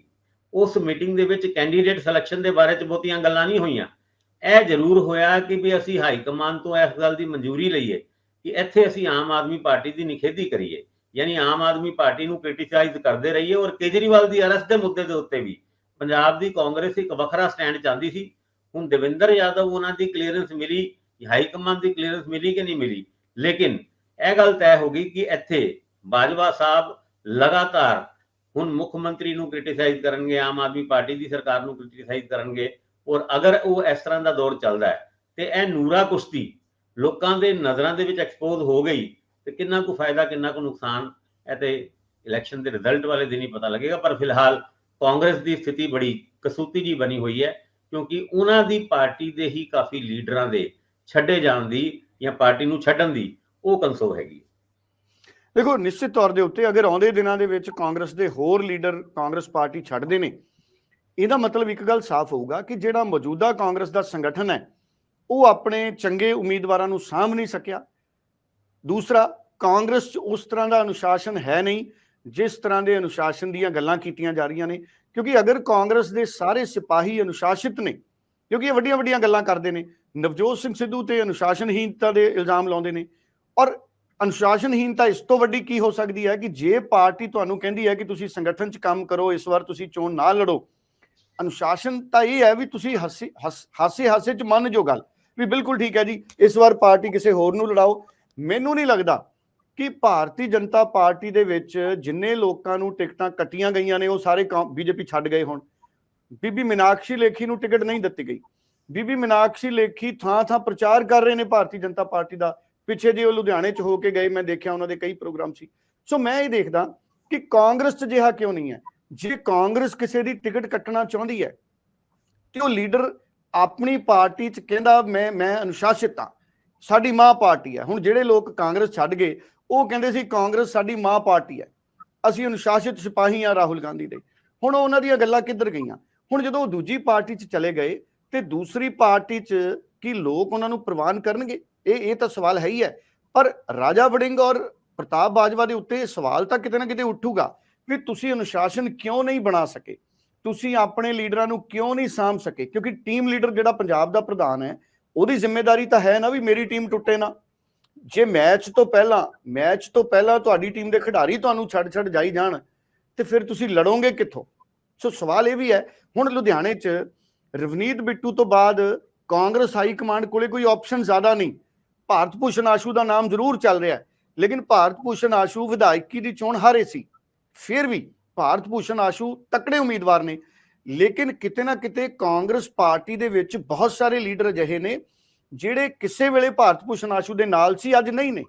ਉਸ ਮੀਟਿੰਗ ਦੇ ਵਿੱਚ ਕੈਂਡੀਡੇਟ ਸਿਲੈਕਸ਼ਨ ਦੇ ਬਾਰੇ ਚ ਬਹੁਤੀਆਂ ਗੱਲਾਂ ਨਹੀਂ ਹੋਈਆਂ। ਇਹ ਜ਼ਰੂਰ ਹੋਇਆ ਕਿ ਵੀ ਅਸੀਂ ਹਾਈ ਕਮਾਂਡ ਤੋਂ ਇਸ ਗੱਲ ਦੀ ਮਨਜ਼ੂਰੀ ਲਈਏ ਕਿ ਇੱਥੇ ਅਸੀਂ ਆਮ ਆਦਮੀ ਪਾਰਟੀ ਦੀ ਨਿਖੇਧੀ ਕਰੀਏ, ਯਾਨੀ ਆਮ ਆਦਮੀ ਪਾਰਟੀ ਨੂੰ ਕ੍ਰਿਟਿਸਾਈਜ਼ ਕਰਦੇ ਰਹੀਏ ਔਰ ਕੇਜਰੀਵਾਲ ਦੀ ਅਰੈਸਟ ਦੇ ਮੁੱਦੇ ਦੇ ਉੱਤੇ ਵੀ। ਪੰਜਾਬ ਦੀ ਕਾਂਗਰਸ ਇੱਕ ਵੱਖਰਾ ਸਟੈਂਡ ਚਾਹੁੰਦੀ ਸੀ। ਹੁਣ ਦੇਵਿੰਦਰ ਯਾਦਵ ਉਹਨਾਂ ਦੀ ਕਲੀਅਰੈਂਸ ਮਿਲੀ, ਹਾਈ ਕਮਾਂਡ ਦੀ ਕਲੀਅਰੈਂਸ ਮਿਲੀ ਕਿ ਨਹੀਂ ਮਿਲੀ? ਲੇਕਿਨ ਇਹ ਗੱਲ ਤੈਅ ਹੋ ਗਈ ਕਿ ਇੱਥੇ ਬਾਜਵਾ ਸਾਹਿਬ ਲਗਾਤਾਰ ਹੁਣ ਮੁੱਖ ਮੰਤਰੀ ਨੂੰ ਕ੍ਰਿਟਿਸਾਈਜ਼ ਕਰਨਗੇ, ਆਮ ਆਦਮੀ ਪਾਰਟੀ ਦੀ ਸਰਕਾਰ ਨੂੰ ਕ੍ਰਿਟਿਸਾਈਜ਼ ਕਰਨਗੇ ਔਰ ਅਗਰ ਉਹ ਇਸ ਤਰ੍ਹਾਂ ਦਾ ਦੌਰ ਚੱਲਦਾ ਹੈ, ਤੇ ਇਹ ਨੂਰਾ ਕੁਸ਼ਤੀ ਲੋਕਾਂ ਦੇ ਨਜ਼ਰਾਂ ਦੇ ਵਿੱਚ ਐਕਸਪੋਜ਼ ਹੋ ਗਈ, ਤੇ ਕਿੰਨਾ ਕੁ ਫਾਇਦਾ, ਕਿੰਨਾ ਕੁ ਨੁਕਸਾਨ, ਇਹ ਤੇ ਇਲੈਕਸ਼ਨ ਦੇ ਰਿਜ਼ਲਟ ਵਾਲੇ ਦਿਨ ਹੀ ਪਤਾ ਲੱਗੇਗਾ, ਪਰ ਫਿਲਹਾਲ ਕਾਂਗਰਸ ਦੀ ਸਥਿਤੀ ਬੜੀ ਕਸੂਤੀ ਜੀ ਬਣੀ ਹੋਈ ਹੈ, ਕਿਉਂਕਿ ਉਹਨਾਂ ਦੀ ਪਾਰਟੀ ਦੇ ਹੀ ਕਾਫੀ ਲੀਡਰਾਂ ਦੇ ਛੱਡੇ ਜਾਣ ਦੀ ਜਾਂ ਪਾਰਟੀ ਨੂੰ ਛੱਡਣ ਦੀ ਉਹ ਕਨਸੋ ਹੈਗੀ ਦੇਖੋ, ਨਿਸ਼ਚਿਤ ਤੌਰ ਦੇ ਉੱਤੇ ਅਗਰ ਆਉਂਦੇ ਦਿਨਾਂ ਦੇ ਵਿੱਚ ਕਾਂਗਰਸ ਦੇ ਹੋਰ ਲੀਡਰ ਕਾਂਗਰਸ ਪਾਰਟੀ ਛੱਡਦੇ ਨੇ, ਇਹਦਾ ਮਤਲਬ ਇੱਕ ਗੱਲ ਸਾਫ਼ ਹੋਊਗਾ ਕਿ ਜਿਹੜਾ ਮੌਜੂਦਾ ਕਾਂਗਰਸ ਦਾ ਸੰਗਠਨ ਹੈ, ਉਹ ਆਪਣੇ ਚੰਗੇ ਉਮੀਦਵਾਰਾਂ ਨੂੰ ਸਾਂਭ ਨਹੀਂ ਸਕਿਆ। ਦੂਸਰਾ, ਕਾਂਗਰਸ 'ਚ ਉਸ ਤਰ੍ਹਾਂ ਦਾ ਅਨੁਸ਼ਾਸਨ ਹੈ ਨਹੀਂ, ਜਿਸ ਤਰ੍ਹਾਂ ਦੇ ਅਨੁਸ਼ਾਸਨ ਦੀਆਂ ਗੱਲਾਂ ਕੀਤੀਆਂ ਜਾ ਰਹੀਆਂ ਨੇ, ਕਿਉਂਕਿ ਅਗਰ ਕਾਂਗਰਸ ਦੇ ਸਾਰੇ ਸਿਪਾਹੀ ਅਨੁਸ਼ਾਸਿਤ ਨੇ, ਕਿਉਂਕਿ ਇਹ ਵੱਡੀਆਂ ਵੱਡੀਆਂ ਗੱਲਾਂ ਕਰਦੇ ਨੇ, ਨਵਜੋਤ ਸਿੰਘ ਸਿੱਧੂ ਤੇ ਅਨੁਸ਼ਾਸਨਹੀਨਤਾ ਦੇ ਇਲਜ਼ਾਮ ਲਾਉਂਦੇ ਨੇ ਔਰ ਅਨੁਸ਼ਾਸਨਹੀਨਤਾ ਇਸ ਤੋਂ ਵੱਡੀ ਕੀ ਹੋ ਸਕਦੀ ਹੈ ਕਿ ਜੇ ਪਾਰਟੀ ਤੁਹਾਨੂੰ ਕਹਿੰਦੀ ਹੈ ਕਿ ਤੁਸੀਂ ਸੰਗਠਨ 'ਚ ਕੰਮ ਕਰੋ, ਇਸ ਵਾਰ ਤੁਸੀਂ ਚੋਣ ਨਾ ਲੜੋ, ਅਨੁਸ਼ਾਸਨ ਤਾਂ ਇਹ ਹੈ ਵੀ ਤੁਸੀਂ ਹਾਸੇ ਹਾਸੇ 'ਚ ਮੰਨ ਜੋ ਗੱਲ, ਵੀ ਬਿਲਕੁਲ ਠੀਕ ਹੈ ਜੀ, ਇਸ ਵਾਰ ਪਾਰਟੀ ਕਿਸੇ ਹੋਰ ਨੂੰ ਲੜਾਓ। ਮੈਨੂੰ ਨਹੀਂ ਲੱਗਦਾ ਕਿ ਭਾਰਤੀ ਜਨਤਾ ਪਾਰਟੀ ਦੇ ਵਿੱਚ ਜਿੰਨੇ ਲੋਕਾਂ ਨੂੰ ਟਿਕਟਾਂ ਕੱਟੀਆਂ ਗਈਆਂ ਨੇ, ਉਹ ਸਾਰੇ ਬੀਜੇਪੀ ਛੱਡ ਗਏ ਹੁਣ। ਬੀਬੀ ਮੀਨਾਕਸ਼ੀ ਲੇਖੀ ਨੂੰ ਟਿਕਟ ਨਹੀਂ ਦਿੱਤੀ ਗਈ। ਬੀਬੀ ਮੀਨਾਕਸ਼ੀ ਲੇਖੀ ਥਾਂ ਥਾਂ ਪ੍ਰਚਾਰ ਕਰ ਰਹੇ ਨੇ ਭਾਰਤੀ ਜਨਤਾ ਪਾਰਟੀ ਦਾ। ਪਿੱਛੇ ਜੇ ਉਹ ਲੁਧਿਆਣੇ 'ਚ ਹੋ ਕੇ ਗਏ, ਮੈਂ ਦੇਖਿਆ ਉਹਨਾਂ ਦੇ ਕਈ ਪ੍ਰੋਗਰਾਮ ਸੀ। ਸੋ ਮੈਂ ਇਹ ਦੇਖਦਾ ਕਿ ਕਾਂਗਰਸ 'ਚ ਜਿਹਾ ਕਿਉਂ ਨਹੀਂ ਹੈ? ਜੇ ਕਾਂਗਰਸ ਕਿਸੇ ਦੀ ਟਿਕਟ ਕੱਟਣਾ ਚਾਹੁੰਦੀ ਹੈ, ਤੇ ਉਹ ਲੀਡਰ ਆਪਣੀ ਪਾਰਟੀ 'ਚ ਕਹਿੰਦਾ ਮੈਂ ਮੈਂ ਅਨੁਸ਼ਾਸਿਤ ਹਾਂ, ਸਾਡੀ ਮਾਂ ਪਾਰਟੀ ਹੈ। ਹੁਣ ਜਿਹੜੇ ਲੋਕ ਕਾਂਗਰਸ ਛੱਡ ਗਏ, ਉਹ ਕਹਿੰਦੇ ਸੀ ਕਾਂਗਰਸ ਸਾਡੀ ਮਾਂ ਪਾਰਟੀ ਹੈ। ਅਸੀਂ ਅਨੁਸ਼ਾਸਿਤ ਸਿਪਾਹੀ ਆ ਰਾਹੁਲ ਗਾਂਧੀ ਦੇ। ਹੁਣ ਉਹਨਾਂ ਦੀਆਂ ਗੱਲਾਂ ਕਿੱਧਰ ਗਈਆਂ? ਹੁਣ ਜਦੋਂ ਉਹ ਦੂਜੀ ਪਾਰਟੀ 'ਚ ਚਲੇ ਗਏ, ਤੇ ਦੂਸਰੀ ਪਾਰਟੀ 'ਚ ਕੀ ਲੋਕ ਉਹਨਾਂ ਨੂੰ ਪ੍ਰਵਾਨ ਕਰਨਗੇ? ਇਹ ਇਹ ਤਾਂ ਸਵਾਲ ਹੈ ਹੀ ਹੈ। ਪਰ ਰਾਜਾ ਵੜਿੰਗ ਔਰ ਪ੍ਰਤਾਪ ਬਾਜਵਾ ਦੇ ਉੱਤੇ ਇਹ ਸਵਾਲ ਤਾਂ ਕਿਤੇ ਨਾ ਕਿਤੇ ਉੱਠੂਗਾ ਵੀ ਤੁਸੀਂ ਅਨੁਸ਼ਾਸਨ ਕਿਉਂ ਨਹੀਂ ਬਣਾ ਸਕੇ? ਤੁਸੀਂ ਆਪਣੇ ਲੀਡਰਾਂ ਨੂੰ ਕਿਉਂ ਨਹੀਂ ਸਾਂਭ ਸਕੇ? ਕਿਉਂਕਿ ਟੀਮ ਲੀਡਰ ਜਿਹੜਾ ਪੰਜਾਬ ਦਾ ਪ੍ਰਧਾਨ ਹੈ, ਉਹਦੀ ਜ਼ਿੰਮੇਵਾਰੀ ਤਾਂ ਹੈ ਨਾ ਵੀ ਮੇਰੀ ਟੀਮ ਟੁੱਟੇ ਨਾ। ਜੇ ਮੈਚ ਤੋਂ ਪਹਿਲਾਂ, ਮੈਚ ਤੋਂ ਪਹਿਲਾਂ ਤੁਹਾਡੀ ਟੀਮ ਦੇ ਖਿਡਾਰੀ ਤੁਹਾਨੂੰ ਛੱਡ ਛੱਡ ਜਾਈ ਜਾਣ, ਤੇ ਫਿਰ ਤੁਸੀਂ ਲੜੋਗੇ ਕਿੱਥੋਂ? ਸੋ ਸਵਾਲ ਇਹ ਵੀ ਹੈ, ਹੁਣ ਲੁਧਿਆਣੇ 'ਚ ਰਵਨੀਤ ਬਿੱਟੂ ਤੋਂ ਬਾਅਦ ਕਾਂਗਰਸ ਹਾਈ ਕਮਾਂਡ ਕੋਲੇ ਕੋਈ ਆਪਸ਼ਨ ਜ਼ਿਆਦਾ ਨਹੀਂ। ਭਾਰਤ ਭੂਸ਼ਣ ਆਸ਼ੂ ਦਾ ਨਾਮ ਜ਼ਰੂਰ ਚੱਲ ਰਿਹਾ ਹੈ, ਲੇਕਿਨ ਭਾਰਤ ਭੂਸ਼ਣ ਆਸ਼ੂ ਵਿਧਾਇਕੀ ਦੀ ਚੋਣ ਹਾਰੇ ਸੀ। ਫਿਰ ਵੀ ਭਾਰਤ ਭੂਸ਼ਣ ਆਸ਼ੂ ਤਕੜੇ ਉਮੀਦਵਾਰ ਨੇ, ਲੇਕਿਨ ਕਿਤੇ ਨਾ ਕਿਤੇ ਕਾਂਗਰਸ ਪਾਰਟੀ ਦੇ ਵਿੱਚ ਬਹੁਤ ਸਾਰੇ ਲੀਡਰ ਅਜਿਹੇ ਨੇ, ਜਿਹੜੇ ਕਿਸੇ ਵੇਲੇ ਭਾਰਤ ਭੂਸ਼ਣ ਆਸ਼ੂ ਦੇ ਨਾਲ ਸੀ, ਅੱਜ ਨਹੀਂ ਨੇ।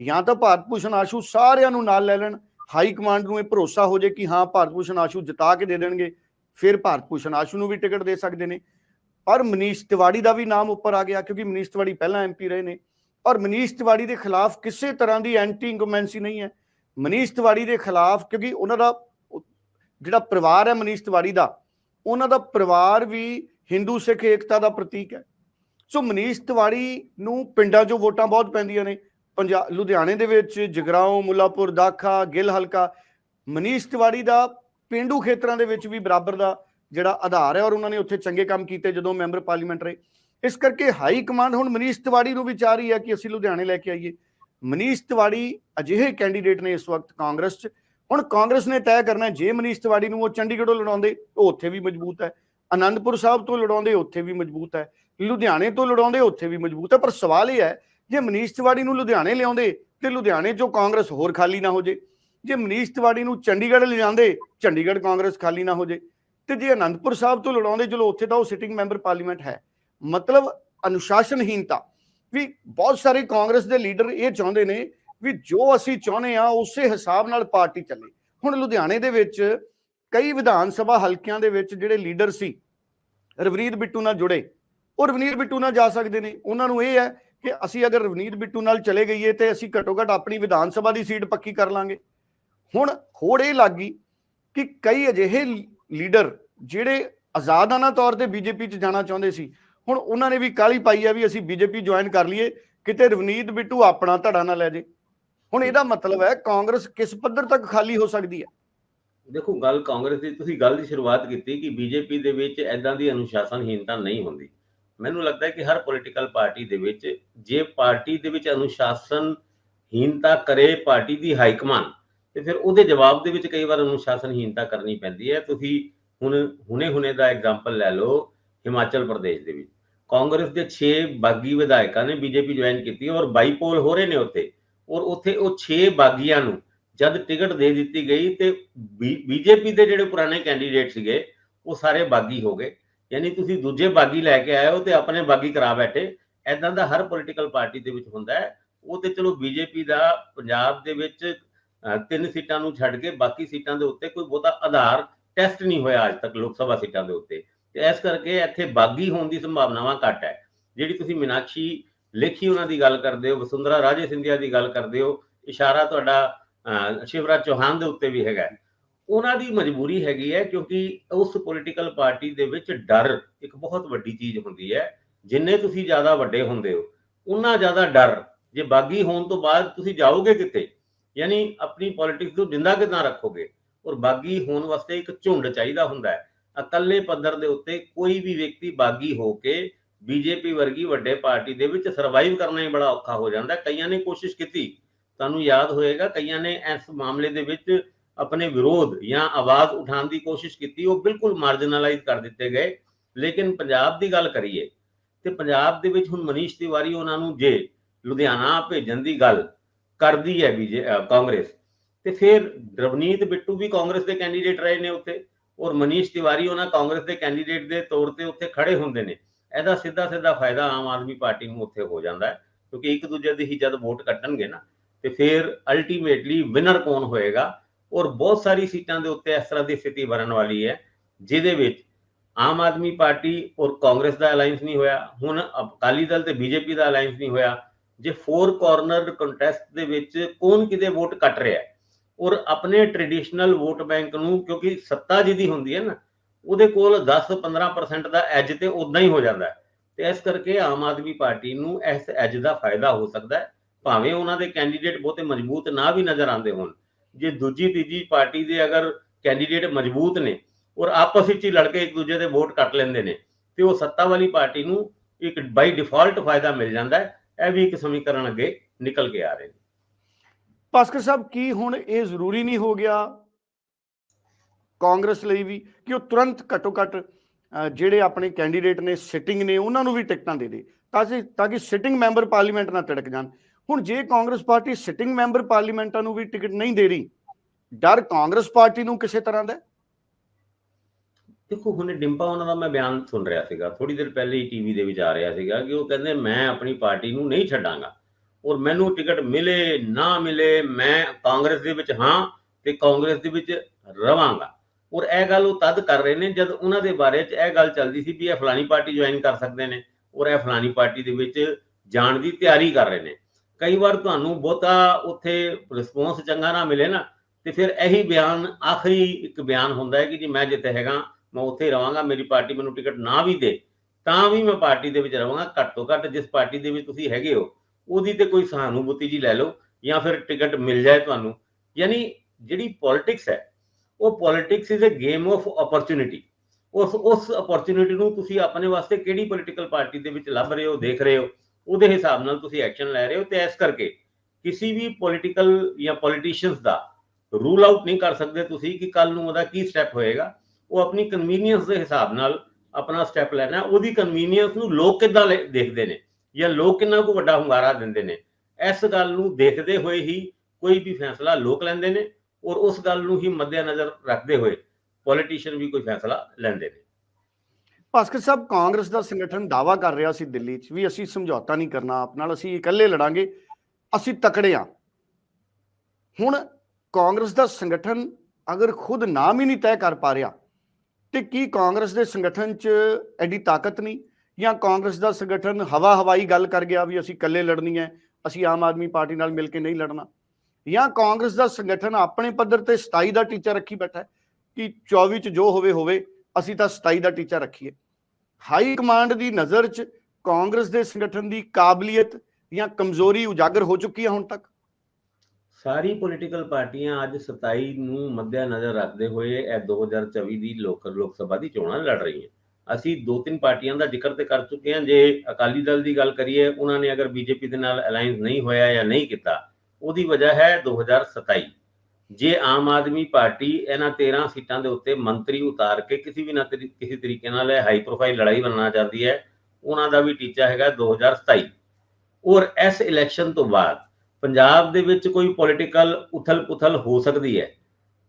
ਜਾਂ ਤਾਂ ਭਾਰਤ ਭੂਸ਼ਣ ਆਸ਼ੂ ਸਾਰਿਆਂ ਨੂੰ ਨਾਲ ਲੈ ਲੈਣ, ਹਾਈ ਕਮਾਂਡ ਨੂੰ ਇਹ ਭਰੋਸਾ ਹੋ ਜੇ ਕਿ ਹਾਂ, ਭਾਰਤ ਭੂਸ਼ਣ ਆਸ਼ੂ ਜਿਤਾ ਕੇ ਦੇ ਦੇਣਗੇ, ਫਿਰ ਭਾਰਤ ਭੂਸ਼ਣ ਆਸ਼ੂ ਨੂੰ ਵੀ ਟਿਕਟ ਦੇ ਸਕਦੇ ਨੇ। ਪਰ ਮਨੀਸ਼ ਤਿਵਾੜੀ ਦਾ ਵੀ ਨਾਮ ਉੱਪਰ ਆ ਗਿਆ, ਕਿਉਂਕਿ ਮਨੀਸ਼ ਤਿਵਾੜੀ ਪਹਿਲਾਂ ਐਮਪੀ ਰਹੇ ਨੇ। ਔਰ ਮਨੀਸ਼ ਤਿਵਾੜੀ ਦੇ ਖਿਲਾਫ ਕਿਸੇ ਤਰ੍ਹਾਂ ਦੀ ਐਂਟੀ ਇੰਕੋਮੈਂਸੀ ਨਹੀਂ ਹੈ। ਮਨੀਸ਼ ਤਿਵਾੜੀ ਦੇ ਖਿਲਾਫ, ਕਿਉਂਕਿ ਉਹਨਾਂ ਦਾ ਜਿਹੜਾ ਪਰਿਵਾਰ ਹੈ ਮਨੀਸ਼ ਤਿਵਾੜੀ ਦਾ, ਉਹਨਾਂ ਦਾ ਪਰਿਵਾਰ ਵੀ ਹਿੰਦੂ ਸਿੱਖ ਏਕਤਾ ਦਾ ਪ੍ਰਤੀਕ ਹੈ। ਸੋ ਮਨੀਸ਼ ਤਿਵਾੜੀ ਨੂੰ ਪਿੰਡਾਂ 'ਚੋਂ ਵੋਟਾਂ ਬਹੁਤ ਪੈਂਦੀਆਂ ਨੇ। ਪੰਜਾਬ ਲੁਧਿਆਣੇ ਦੇ ਵਿੱਚ ਜਗਰਾਉਂ, ਮੁਲਾਪੁਰ, ਦਾਖਾ, ਗਿੱਲ ਹਲਕਾ। ਮਨੀਸ਼ ਤਿਵਾੜੀ ਦਾ ਪਿੰਡੂ ਖੇਤਰਾਂ ਦੇ ਵਿੱਚ ਵੀ ਬਰਾਬਰ ਦਾ ਜਿਹੜਾ ਆਧਾਰ ਹੈ ਔਰ ਉਹਨਾਂ ਨੇ ਉੱਥੇ ਚੰਗੇ ਕੰਮ ਕੀਤੇ ਜਦੋਂ ਮੈਂਬਰ ਪਾਰਲੀਮੈਂਟ ਰਹੇ। ਇਸ ਕਰਕੇ ਹਾਈ ਕਮਾਂਡ ਹੁਣ ਮਨੀਸ਼ ਤਿਵਾੜੀ ਨੂੰ ਵੀ ਚਾਹ ਰਹੀ ਹੈ ਕਿ ਅਸੀਂ ਲੁਧਿਆਣੇ ਲੈ ਕੇ ਆਈਏ। ਮਨੀਸ਼ ਤਿਵਾੜੀ ਅਜਿਹੇ ਕੈਂਡੀਡੇਟ ਨੇ ਇਸ ਵਕਤ ਕਾਂਗਰਸ 'ਚ। ਹੁਣ ਕਾਂਗਰਸ ਨੇ ਤੈਅ ਕਰਨਾ ਜੇ ਮਨੀਸ਼ ਤਿਵਾੜੀ ਨੂੰ ਉਹ ਚੰਡੀਗੜ੍ਹੋਂ ਲੜਾਉਂਦੇ ਉਹ ਉੱਥੇ ਵੀ ਮਜ਼ਬੂਤ ਹੈ। ਆਨੰਦਪੁਰ ਸਾਹਿਬ ਤੋਂ ਲੜਾਉਂਦੇ ਉੱਥੇ ਵੀ ਮਜ਼ਬੂਤ ਹੈ। ਲੁਧਿਆਣੇ ਤੋਂ ਲੜਾਉਂਦੇ ਉੱਥੇ ਵੀ ਮਜ਼ਬੂਤ ਹੈ। ਪਰ ਸਵਾਲ ਇਹ ਹੈ, ਜੇ ਮਨੀਸ਼ ਤਿਵਾੜੀ ਨੂੰ ਲੁਧਿਆਣੇ ਲਿਆਉਂਦੇ, ਤੇ ਲੁਧਿਆਣੇ 'ਚੋਂ ਕਾਂਗਰਸ ਹੋਰ ਖਾਲੀ ਨਾ ਹੋ ਜੇ। ਜੇ ਮਨੀਸ਼ ਤਿਵਾੜੀ ਨੂੰ ਚੰਡੀਗੜ੍ਹ ਲਿਜਾਂਦੇ, ਚੰਡੀਗੜ੍ਹ ਕਾਂਗਰਸ ਖਾਲੀ ਨਾ ਹੋ ਜੇ। ਤੇ ਜੇ ਅਨੰਦਪੁਰ ਸਾਹਿਬ ਤੋਂ ਲੜਾਉਂਦੇ ਚਲੋ ਉੱਥੇ ਤਾਂ ਉਹ ਸਿਟਿੰਗ ਮੈਂਬਰ ਪਾਰਲੀਮੈਂਟ ਹੈ। ਮਤਲਬ ਅਨੁਸ਼ਾਸਨਹੀਨਤਾ। ਵੀ ਬਹੁਤ ਸਾਰੇ ਕਾਂਗਰਸ ਦੇ ਲੀਡਰ ਇਹ ਚਾਹੁੰਦੇ ਨੇ ਵੀ ਜੋ ਅਸੀਂ ਚਾਹੁੰਦੇ ਆ ਉਸੇ ਹਿਸਾਬ ਨਾਲ ਪਾਰਟੀ ਚੱਲੇ। ਹੁਣ ਲੁਧਿਆਣੇ ਦੇ ਵਿੱਚ ਕਈ ਵਿਧਾਨ ਸਭਾ ਹਲਕਿਆਂ ਦੇ ਵਿੱਚ ਜਿਹੜੇ ਲੀਡਰ ਸੀ, ਰਵਨੀਤ ਬਿੱਟੂ ਨਾਲ ਜੁੜੇ, ਉਹ ਰਵਨੀਤ ਬਿੱਟੂ ਨਾਲ ਜਾ ਸਕਦੇ ਨੇ। ਉਹਨਾਂ ਨੂੰ ਇਹ ਹੈ ਕਿ ਅਸੀਂ ਅਗਰ ਰਵਨੀਤ ਬਿੱਟੂ ਨਾਲ ਚਲੇ ਗਈਏ ਤੇ ਅਸੀਂ ਘੱਟੋ ਘੱਟ ਆਪਣੀ ਵਿਧਾਨ ਸਭਾ ਦੀ ਸੀਟ ਪੱਕੀ ਕਰ ਲਾਂਗੇ। ਹੁਣ ਹੋੜ ਇਹ ਲੱਗ ਗਈ ਕਿ ਕਈ ਅਜਿਹੇ ਲੀਡਰ ਜਿਹੜੇ ਆਜ਼ਾਦਾਨਾ ਤੌਰ ਤੇ ਬੀਜੇਪੀ 'ਚ ਜਾਣਾ ਚਾਹੁੰਦੇ ਸੀ ਹੁਣ ਉਹਨਾਂ ਨੇ ਵੀ ਕਾਲੀ ਪਾਈ ਆ ਵੀ ਅਸੀਂ ਬੀਜੇਪੀ ਜੁਆਇਨ ਕਰ ਲਈਏ, ਕਿਤੇ ਰਵਨੀਤ ਬਿੱਟੂ ਆਪਣਾ ਧੜਾ ਨਾ ਲੈ ਜੇ। ਹੁਣ ਇਹਦਾ ਮਤਲਬ ਹੈ ਕਾਂਗਰਸ ਕਿਸ ਪੱਧਰ ਤੱਕ ਖਾਲੀ ਹੋ ਸਕਦੀ ਹੈ? ਦੇਖੋ, ਗੱਲ ਕਾਂਗਰਸ ਦੀ, ਤੁਸੀਂ ਗੱਲ ਦੀ ਸ਼ੁਰੂਆਤ ਕੀਤੀ ਕਿ ਬੀਜੇਪੀ ਦੇ ਵਿੱਚ ਐਦਾਂ ਦੀ ਅਨੁਸ਼ਾਸਨਹੀਨਤਾ ਨਹੀਂ ਹੁੰਦੀ। ਮੈਨੂੰ ਲੱਗਦਾ ਹੈ ਕਿ ਹਰ ਪੋਲੀਟੀਕਲ ਪਾਰਟੀ ਦੇ ਵਿੱਚ, ਜੇ ਪਾਰਟੀ ਦੇ ਵਿੱਚ ਅਨੁਸ਼ਾਸਨਹੀਨਤਾ ਕਰੇ ਪਾਰਟੀ ਦੀ ਹਾਈ ਕਮਾਨ ਤੇ ਫਿਰ ਉਹਦੇ ਜਵਾਬ ਦੇ ਵਿੱਚ ਕਈ ਵਾਰ ਅਨੁਸ਼ਾਸਨਹੀਨਤਾ ਕਰਨੀ ਪੈਂਦੀ ਹੈ। ਤੁਸੀਂ ਹੁਣ ਹੁਣੇ ਹੁਣੇ ਦਾ ਐਗਜ਼ਾਮਪਲ ਲੈ ਲਓ ਹਿਮਾਚਲ ਪ੍ਰਦੇਸ਼ ਦੇ ਵਿੱਚ। ਕਾਂਗਰਸ ਦੇ 6 ਬਾਗੀ ਵਿਧਾਇਕਾਂ ਨੇ ਬੀਜੇਪੀ ਜੁਆਇਨ ਕੀਤੀ ਔਰ ਬਾਈਪੋਲ ਹੋ ਰਹੇ ਨੇ ਉੱਥੇ। ਔਰ ਉੱਥੇ ਉਹ 6 ਬਾਗੀਆਂ ਨੂੰ ਜਦ ਟਿਕਟ ਦੇ ਦਿੱਤੀ ਗਈ ਤੇ ਬੀਜੇਪੀ ਦੇ ਜਿਹੜੇ ਪੁਰਾਣੇ ਕੈਂਡੀਡੇਟ ਸੀਗੇ, ਉਹ ਸਾਰੇ ਬਾਗੀ ਹੋ ਗਏ। ਯਾਨੀ ਤੁਸੀਂ ਦੂਜੇ ਬਾਗੀ ਲੈ ਕੇ ਆਏ ਹੋ ਤੇ ਆਪਣੇ ਬਾਗੀ ਕਰਾ ਬੈਠੇ। ਐਦਾਂ ਦਾ ਹਰ ਪੋਲੀਟੀਕਲ ਪਾਰਟੀ ਦੇ ਵਿੱਚ ਹੁੰਦਾ ਹੈ। ਉਹ ਤੇ ਚਲੋ ਬੀਜੇਪੀ ਦਾ ਪੰਜਾਬ ਦੇ ਵਿੱਚ ਤਿੰਨ ਸੀਟਾਂ ਨੂੰ ਛੱਡ ਕੇ ਬਾਕੀ ਸੀਟਾਂ ਦੇ ਉੱਤੇ ਕੋਈ ਬਹੁਤਾ ਆਧਾਰ ਟੈਸਟ ਨਹੀਂ ਹੋਇਆ ਅੱਜ ਤੱਕ ਲੋਕ ਸਭਾ ਸੀਟਾਂ ਦੇ ਉੱਤੇ। ਤੇ ਇਸ ਕਰਕੇ ਇੱਥੇ ਬਾਗੀ ਹੋਣ ਦੀ ਸੰਭਾਵਨਾਵਾਂ ਘੱਟ ਹੈ। ਜਿਹੜੀ ਤੁਸੀਂ ਮੀਨਾਕਸ਼ੀ ਲੇਖੀ ਉਹਨਾਂ ਦੀ ਗੱਲ ਕਰਦੇ ਹੋ, ਵਸੁੰਧਰਾ ਰਾਜੇ ਸਿੰਧੀਆ ਦੀ ਗੱਲ ਕਰਦੇ ਹੋ, ਇਸ਼ਾਰਾ ਤੁਹਾਡਾ ਸ਼ਿਵਰਾਜ ਚੌਹਾਨ ਦੇ ਉੱਤੇ ਵੀ ਹੈਗਾ। ਉਹਨਾਂ ਦੀ ਮਜਬੂਰੀ ਹੈਗੀ ਹੈ ਕਿਉਂਕਿ ਉਸ ਪੋਲੀਟੀਕਲ ਪਾਰਟੀ ਦੇ ਵਿੱਚ ਡਰ ਇੱਕ ਬਹੁਤ ਵੱਡੀ ਚੀਜ਼ ਹੁੰਦੀ ਹੈ। ਜਿੰਨੇ ਤੁਸੀਂ ਜ਼ਿਆਦਾ ਵੱਡੇ ਹੁੰਦੇ ਹੋ ਉਨਾ ਜ਼ਿਆਦਾ ਡਰ। ਜੇ ਬਾਗੀ ਹੋਣ ਤੋਂ ਬਾਅਦ ਤੁਸੀਂ ਜਾਓਗੇ ਕਿੱਥੇ? ਯਾਨੀ ਆਪਣੀ ਪੋਲਿਟਿਕਸ ਨੂੰ ਜਿੰਦਾ ਕਿਦਾਂ ਰੱਖੋਗੇ? ਔਰ ਬਾਗੀ ਹੋਣ ਵਾਸਤੇ ਇੱਕ ਝੁੰਡ ਚਾਹੀਦਾ ਹੁੰਦਾ ਹੈ। ਇਕੱਲੇ ਪੱਧਰ ਦੇ ਉੱਤੇ ਕੋਈ ਵੀ ਵਿਅਕਤੀ ਬਾਗੀ ਹੋ ਕੇ ਬੀਜੇਪੀ ਵਰਗੀ ਵੱਡੇ ਪਾਰਟੀ ਦੇ ਵਿੱਚ ਸਰਵਾਈਵ ਕਰਨਾ ਹੀ ਬੜਾ ਔਖਾ ਹੋ ਜਾਂਦਾ। ਕਈਆਂ ਨੇ ਕੋਸ਼ਿਸ਼ ਕੀਤੀ, ਤੁਹਾਨੂੰ ਯਾਦ ਹੋਏਗਾ, ਕਈਆਂ ਨੇ ਇਸ ਮਾਮਲੇ ਦੇ ਵਿੱਚ ਆਪਣੇ ਵਿਰੋਧ ਜਾਂ ਆਵਾਜ਼ ਉਠਾਉਣ ਦੀ ਕੋਸ਼ਿਸ਼ ਕੀਤੀ, ਉਹ ਬਿਲਕੁਲ ਮਾਰਜਨਲਾਈਜ਼ ਕਰ ਦਿੱਤੇ ਗਏ। ਲੇਕਿਨ ਪੰਜਾਬ ਦੀ ਗੱਲ ਕਰੀਏ, ਤੇ ਪੰਜਾਬ ਦੇ ਵਿੱਚ ਹੁਣ ਮਨੀਸ਼ ਤਿਵਾਰੀ ਉਹਨਾਂ ਨੂੰ ਜੇ ਲੁਧਿਆਣਾ ਭੇਜਣ ਦੀ ਗੱਲ ਕਰਦੀ ਹੈ ਬੀਜੇ ਕਾਂਗਰਸ, ਤੇ ਫਿਰ ਰਵਨੀਤ ਬਿੱਟੂ ਵੀ ਕਾਂਗਰਸ ਦੇ ਕੈਂਡੀਡੇਟ ਰਹੇ ਨੇ ਉੱਥੇ। ਔਰ ਮਨੀਸ਼ ਤਿਵਾਰੀ ਉਹਨਾਂ ਕਾਂਗਰਸ ਦੇ ਕੈਂਡੀਡੇਟ ਦੇ ਤੌਰ ਤੇ ਉੱਥੇ ਖੜੇ ਹੁੰਦੇ ਨੇ। ਇਹਦਾ ਸਿੱਧਾ ਸਿੱਧਾ ਫਾਇਦਾ ਆਮ ਆਦਮੀ ਪਾਰਟੀ ਨੂੰ ਉੱਥੇ ਹੋ ਜਾਂਦਾ ਹੈ, ਕਿਉਂਕਿ ਇੱਕ ਦੂਜੇ ਦੀ ਹੀ ਜਦ ਵੋਟ ਕੱਟਣਗੇ ਨਾ, ਤੇ ਫਿਰ ਅਲਟੀਮੇਟਲੀ ਵਿਨਰ ਕੌਣ ਹੋਏਗਾ? ਔਰ ਬਹੁਤ ਸਾਰੀ ਸੀਟਾਂ ਦੇ ਉੱਤੇ ਇਸ ਤਰ੍ਹਾਂ ਦੀ ਸਥਿਤੀ ਬਣਨ ਵਾਲੀ ਹੈ, ਜਿਹਦੇ ਵਿੱਚ ਆਮ ਆਦਮੀ ਪਾਰਟੀ ਔਰ ਕਾਂਗਰਸ ਦਾ ਅਲਾਈਅੰਸ ਨਹੀਂ ਹੋਇਆ, ਹੁਣ ਅਕਾਲੀ ਦਲ ਤੇ ਬੀਜੇਪੀ ਦਾ ਅਲਾਈਅੰਸ ਨਹੀਂ ਹੋਇਆ, ਜੇ ਫੋਰ ਕਾਰਨਰ ਕੰਟੈਸਟ ਦੇ ਵਿੱਚ ਕੌਣ ਕਿਤੇ ਵੋਟ ਕੱਟ ਰਿਹਾ ਹੈ? ਔਰ ਆਪਣੇ ਟ੍ਰੈਡੀਸ਼ਨਲ ਵੋਟ ਬੈਂਕ ਨੂੰ, ਕਿਉਂਕਿ ਸੱਤਾ ਜਿਹਦੀ ਹੁੰਦੀ ਹੈ ਨਾ, ਉਹਦੇ ਕੋਲ 10-15% ਦਾ ਐਜ ਤੇ ਉਦਾਂ ਹੀ ਹੋ ਜਾਂਦਾ ਹੈ। ਤੇ ਇਸ ਕਰਕੇ ਆਮ ਆਦਮੀ ਪਾਰਟੀ ਨੂੰ ਇਸ ਐਜ ਦਾ ਫਾਇਦਾ ਹੋ ਸਕਦਾ ਹੈ, ਭਾਵੇਂ ਉਹਨਾਂ ਦੇ ਕੈਂਡੀਡੇਟ ਬਹੁਤੇ ਮਜ਼ਬੂਤ ਨਾ ਵੀ ਨਜ਼ਰ ਆਉਂਦੇ ਹੋਣ। ਜੇ ਦੂਜੀ ਤੀਜੀ ਪਾਰਟੀ ਦੇ ਅਗਰ ਕੈਂਡੀਡੇਟ ਮਜ਼ਬੂਤ ਨੇ ਔਰ ਆਪਸ ਵਿੱਚ ਹੀ ਲੜ ਕੇ ਇੱਕ ਦੂਜੇ ਦੇ ਵੋਟ ਕੱਟ ਲੈਂਦੇ ਨੇ, ਤੇ ਉਹ ਸੱਤਾ ਵਾਲੀ ਪਾਰਟੀ ਨੂੰ ਇੱਕ ਬਾਈ ਡਿਫਾਲਟ ਫਾਇਦਾ ਮਿਲ ਜਾਂਦਾ ਹੈ, ਇਹ ਵੀ ਇੱਕ ਸਮੀਕਰਨ ਅੱਗੇ ਨਿਕਲ ਕੇ ਆ ਰਹੇ ਨੇ। ਭਾਸਕਰ ਸਾਹਿਬ ਕੀ ਹੁਣ ਇਹ ਜ਼ਰੂਰੀ ਨਹੀਂ ਹੋ ਗਿਆ ਕਾਂਗਰਸ ਲਈ ਵੀ ਕਿ ਉਹ ਤੁਰੰਤ ਘੱਟੋ ਘੱਟ ਅ, ਜਿਹੜੇ ਆਪਣੇ ਕੈਂਡੀਡੇਟ ਨੇ ਸਿਟਿੰਗ ਨੇ ਉਹਨਾਂ ਨੂੰ ਵੀ ਟਿਕਟਾਂ ਦੇ ਦੇ ਤਾਂ ਕਿ ਤਾਂ ਕਿ ਸਿਟਿੰਗ ਮੈਂਬਰ ਪਾਰਲੀਮੈਂਟ ਨਾ ਟਿੜਕ ਜਾਣ। ਹੁਣ ਜੇ ਕਾਂਗਰਸ ਪਾਰਟੀ ਸਿਟਿੰਗ ਮੈਂਬਰ ਪਾਰਲੀਮੈਂਟਾਂ ਨੂੰ ਵੀ ਟਿਕਟ ਨਹੀਂ ਦੇ ਰਹੀ ਡਰ ਕਾਂਗਰਸ ਪਾਰਟੀ ਨੂੰ ਕਿਸੇ ਤਰ੍ਹਾਂ ਦਾ? ਦੇਖੋ ਹੁਣੇ ਡਿੰਪਾ ਉਹਨਾਂ ਦਾ ਮੈਂ ਬਿਆਨ ਸੁਣ ਰਿਹਾ ਸੀਗਾ। ਥੋੜੀ ਦੇਰ ਪਹਿਲੇ ਹੀ ਟੀਵੀ ਦੇ ਵਿੱਚ ਆ ਰਿਹਾ ਸੀਗਾ ਕਿ ਉਹ ਕਹਿੰਦੇ ਮੈਂ ਆਪਣੀ ਪਾਰਟੀ ਨੂੰ ਨਹੀਂ ਛੱਡਾਂਗਾ। ਔਰ ਮੈਨੂੰ ਟਿਕਟ ਮਿਲੇ, ਨਾ ਮਿਲੇ, ਮੈਂ ਕਾਂਗਰਸ ਦੇ ਵਿੱਚ ਹਾਂ ਤੇ ਕਾਂਗਰਸ ਦੇ ਵਿੱਚ ਰਵਾਂਗਾ। ਔਰ ਇਹ ਗੱਲ ਉਹ ਤਦ ਕਰ ਰਹੇ ਨੇ ਜਦ ਉਹਨਾਂ ਦੇ ਬਾਰੇ 'ਚ ਇਹ ਗੱਲ ਚੱਲਦੀ ਸੀ ਵੀ ਇਹ ਫਲਾਨੀ ਪਾਰਟੀ ਜੁਆਇਨ ਕਰ ਸਕਦੇ ਨੇ ਔਰ ਇਹ ਫਲਾਨੀ ਪਾਰਟੀ ਦੇ ਵਿੱਚ ਜਾਣ ਦੀ ਤਿਆਰੀ ਕਰ ਰਹੇ ਨੇ। ਕਈ ਵਾਰ ਤੁਹਾਨੂੰ ਬਹੁਤਾ ਉੱਥੇ ਰਿਸਪੌਂਸ ਚੰਗਾ ਨਾ ਮਿਲੇ ਨਾ, ਤੇ ਫਿਰ ਇਹੀ ਬਿਆਨ, ਆਖਰੀ ਇੱਕ ਬਿਆਨ ਹੁੰਦਾ ਹੈ ਕਿ ਜੀ ਮੈਂ ਜਿੱਥੇ ਹੈਗਾ, ਮੈਂ ਉੱਥੇ ਹੀ ਰਵਾਂਗਾ, ਮੇਰੀ ਪਾਰਟੀ ਮੈਨੂੰ ਟਿਕਟ ਨਾ ਵੀ ਦੇ, ਤਾਂ ਵੀ ਮੈਂ ਪਾਰਟੀ ਦੇ ਵਿੱਚ ਰਵਾਂਗਾ, ਘੱਟ ਤੋਂ ਘੱਟ ਜਿਸ ਪਾਰਟੀ ਦੇ ਵਿੱਚ ਤੁਸੀਂ ਹੈਗੇ ਹੋ ਉਹਦੀ ਤੇ ਕੋਈ ਸਹਾਨੂਭੂਤੀ ਜੀ ਲੈ ਲਓ ਜਾਂ ਫਿਰ ਟਿਕਟ ਮਿਲ ਜਾਏ ਤੁਹਾਨੂੰ। ਯਾਨੀ ਜਿਹੜੀ ਪੋਲਿਟਿਕਸ ਹੈ, ਉਹ politics is a game of opportunity ਉਸ ਉਸ ਓਪਰਚੁਨਿਟੀ ਨੂੰ ਤੁਸੀਂ ਆਪਣੇ ਵਾਸਤੇ ਕਿਹੜੀ ਪੋਲਿਟੀਕਲ ਪਾਰਟੀ ਦੇ ਵਿੱਚ ਲੱਭ ਰਹੇ ਹੋ, ਦੇਖ ਰਹੇ ਹੋ, ਉਹਦੇ ਹਿਸਾਬ ਨਾਲ ਤੁਸੀਂ ਐਕਸ਼ਨ ਲੈ ਰਹੇ ਹੋ ਤੇ ਇਸ ਕਰਕੇ ਕਿਸੇ ਵੀ ਪੋਲਿਟੀਕਲ ਜਾਂ ਪੋਲੀਟੀਸ਼ੀਅਨਸ ਦਾ ਰੂਲ ਆਊਟ ਨਹੀਂ ਕਰ ਸਕਦੇ ਤੁਸੀਂ ਕਿ ਕੱਲ ਨੂੰ ਉਹਦਾ ਕੀ ਸਟੈਪ ਹੋਏਗਾ। ਉਹ ਆਪਣੀ ਕਨਵੀਨੀਅੰਸ ਦੇ ਹਿਸਾਬ ਨਾਲ ਆਪਣਾ ਸਟੈਪ ਲੈਣਾ, ਉਹਦੀ ਕਨਵੀਨੀਅੰਸ ਨੂੰ ਲੋਕ ਕਿੱਦਾਂ ਦੇਖਦੇ ਨੇ? ਜਾਂ ਲੋਕ ਕਿੰਨਾ ਕੁ ਵੱਡਾ ਹੁੰਗਾਰਾ ਦਿੰਦੇ ਨੇ, ਇਸ ਗੱਲ ਨੂੰ ਦੇਖਦੇ ਹੋਏ ਹੀ ਕੋਈ ਵੀ ਫੈਸਲਾ ਲੋਕ ਲੈਂਦੇ ਨੇ ਔਰ ਉਸ ਗੱਲ ਨੂੰ ਹੀ ਮੱਦੇਨਜ਼ਰ ਰੱਖਦੇ ਹੋਏ ਪੋਲੀਟੀਸ਼ੀਅਨ ਵੀ ਕੋਈ ਫੈਸਲਾ ਲੈਂਦੇ ਨੇ। ਭਾਸਕਰ ਸਾਹਿਬ, ਕਾਂਗਰਸ ਦਾ ਸੰਗਠਨ ਦਾਵਾ ਕਰ ਰਿਹਾ ਸੀ ਦਿੱਲੀ 'ਚ ਵੀ ਅਸੀਂ ਸਮਝੌਤਾ ਨਹੀਂ ਕਰਨਾ, ਆਪ ਨਾਲ ਅਸੀਂ ਇਕੱਲੇ ਲੜਾਂਗੇ, ਅਸੀਂ ਤਕੜੇ ਆ। ਹੁਣ ਕਾਂਗਰਸ ਦਾ ਸੰਗਠਨ ਅਗਰ ਖੁਦ ਨਾਮ ਹੀ ਨਹੀਂ ਤੈਅ ਕਰ ਪਾ ਰਿਹਾ, ਤੇ ਕੀ ਕਾਂਗਰਸ ਦੇ ਸੰਗਠਨ 'ਚ ਐਡੀ ਤਾਕਤ ਨਹੀਂ? ਜਾਂ ਕਾਂਗਰਸ ਦਾ ਸੰਗਠਨ ਹਵਾ ਹਵਾਈ ਗੱਲ ਕਰ ਗਿਆ ਵੀ ਅਸੀਂ ਇਕੱਲੇ ਲੜਨੀ ਹੈ, ਅਸੀਂ ਆਮ ਆਦਮੀ ਪਾਰਟੀ ਨਾਲ ਮਿਲ ਕੇ ਨਹੀਂ ਲੜਨਾ। ਜਾਂ ਕਾਂਗਰਸ ਦਾ ਸੰਗਠਨ ਆਪਣੇ ਪੱਧਰ ਤੇ 27 ਦਾ ਟੀਚਾ ਰੱਖੀ ਬੈਠਾ ਹੈ ਕਿ 24 ਚ ਜੋ ਹੋਵੇ ਹੋਵੇ, ਅਸੀਂ ਤਾਂ 27 ਦਾ ਟੀਚਾ ਰੱਖੀਏ। ਹਾਈ ਕਮਾਂਡ ਦੀ ਨਜ਼ਰ 'ਚ ਕਾਂਗਰਸ ਦੇ ਸੰਗਠਨ ਦੀ ਕਾਬਲੀਅਤ ਜਾਂ ਕਮਜ਼ੋਰੀ ਉਜਾਗਰ ਹੋ ਚੁੱਕੀ ਹੈ ਹੁਣ ਤੱਕ? ਸਾਰੀ ਪੋਲੀਟੀਕਲ ਪਾਰਟੀਆਂ ਅੱਜ 27 ਨੂੰ ਮੱਦੇਨਜ਼ਰ ਰੱਖਦੇ ਹੋਏ ਇਹ 2024 ਦੀ ਲੋਕ ਲੋਕ ਸਭਾ ਦੀ ਚੋਣਾਂ ਲੜ ਰਹੀਆਂ। ਅਸੀਂ ਦੋ ਤਿੰਨ ਪਾਰਟੀਆਂ ਦਾ ਜ਼ਿਕਰ ਤੇ ਕਰ ਚੁੱਕੇ ਹਾਂ। ਜੇ ਅਕਾਲੀ ਦਲ ਦੀ ਗੱਲ ਕਰੀਏ, ਉਹਨਾਂ ਨੇ ਅਗਰ ਬੀਜੇਪੀ ਦੇ ਨਾਲ ਅਲਾਈਅੰਸ ਨਹੀਂ ਹੋਇਆ ਜਾਂ ਨਹੀਂ ਕੀਤਾ, ਉਹਦੀ ਵਜ੍ਹਾ ਹੈ 2027 ਜੇ ਆਮ ਆਦਮੀ ਪਾਰਟੀ ਇਹਨਾਂ 13 ਸੀਟਾਂ ਦੇ ਉੱਤੇ ਮੰਤਰੀ ਉਤਾਰ ਕੇ ਕਿਸੇ ਵੀ ਨਾ ਤਰੀ- ਕਿਸੇ ਤਰੀਕੇ ਨਾਲ ਇਹ ਹਾਈ ਪ੍ਰੋਫਾਈਲ ਲੜਾਈ ਬਣਨਾ ਚਾਹਦੀ ਹੈ, ਉਹਨਾਂ ਦਾ ਵੀ ਟੀਚਾ ਹੈਗਾ 2027 ਔਰ ਇਸ ਇਲੈਕਸ਼ਨ ਤੋਂ ਬਾਅਦ ਪੰਜਾਬ ਦੇ ਵਿੱਚ ਕੋਈ ਪੋਲਿਟੀਕਲ ਉਥਲ-ਪੁਥਲ ਹੋ ਸਕਦੀ ਹੈ।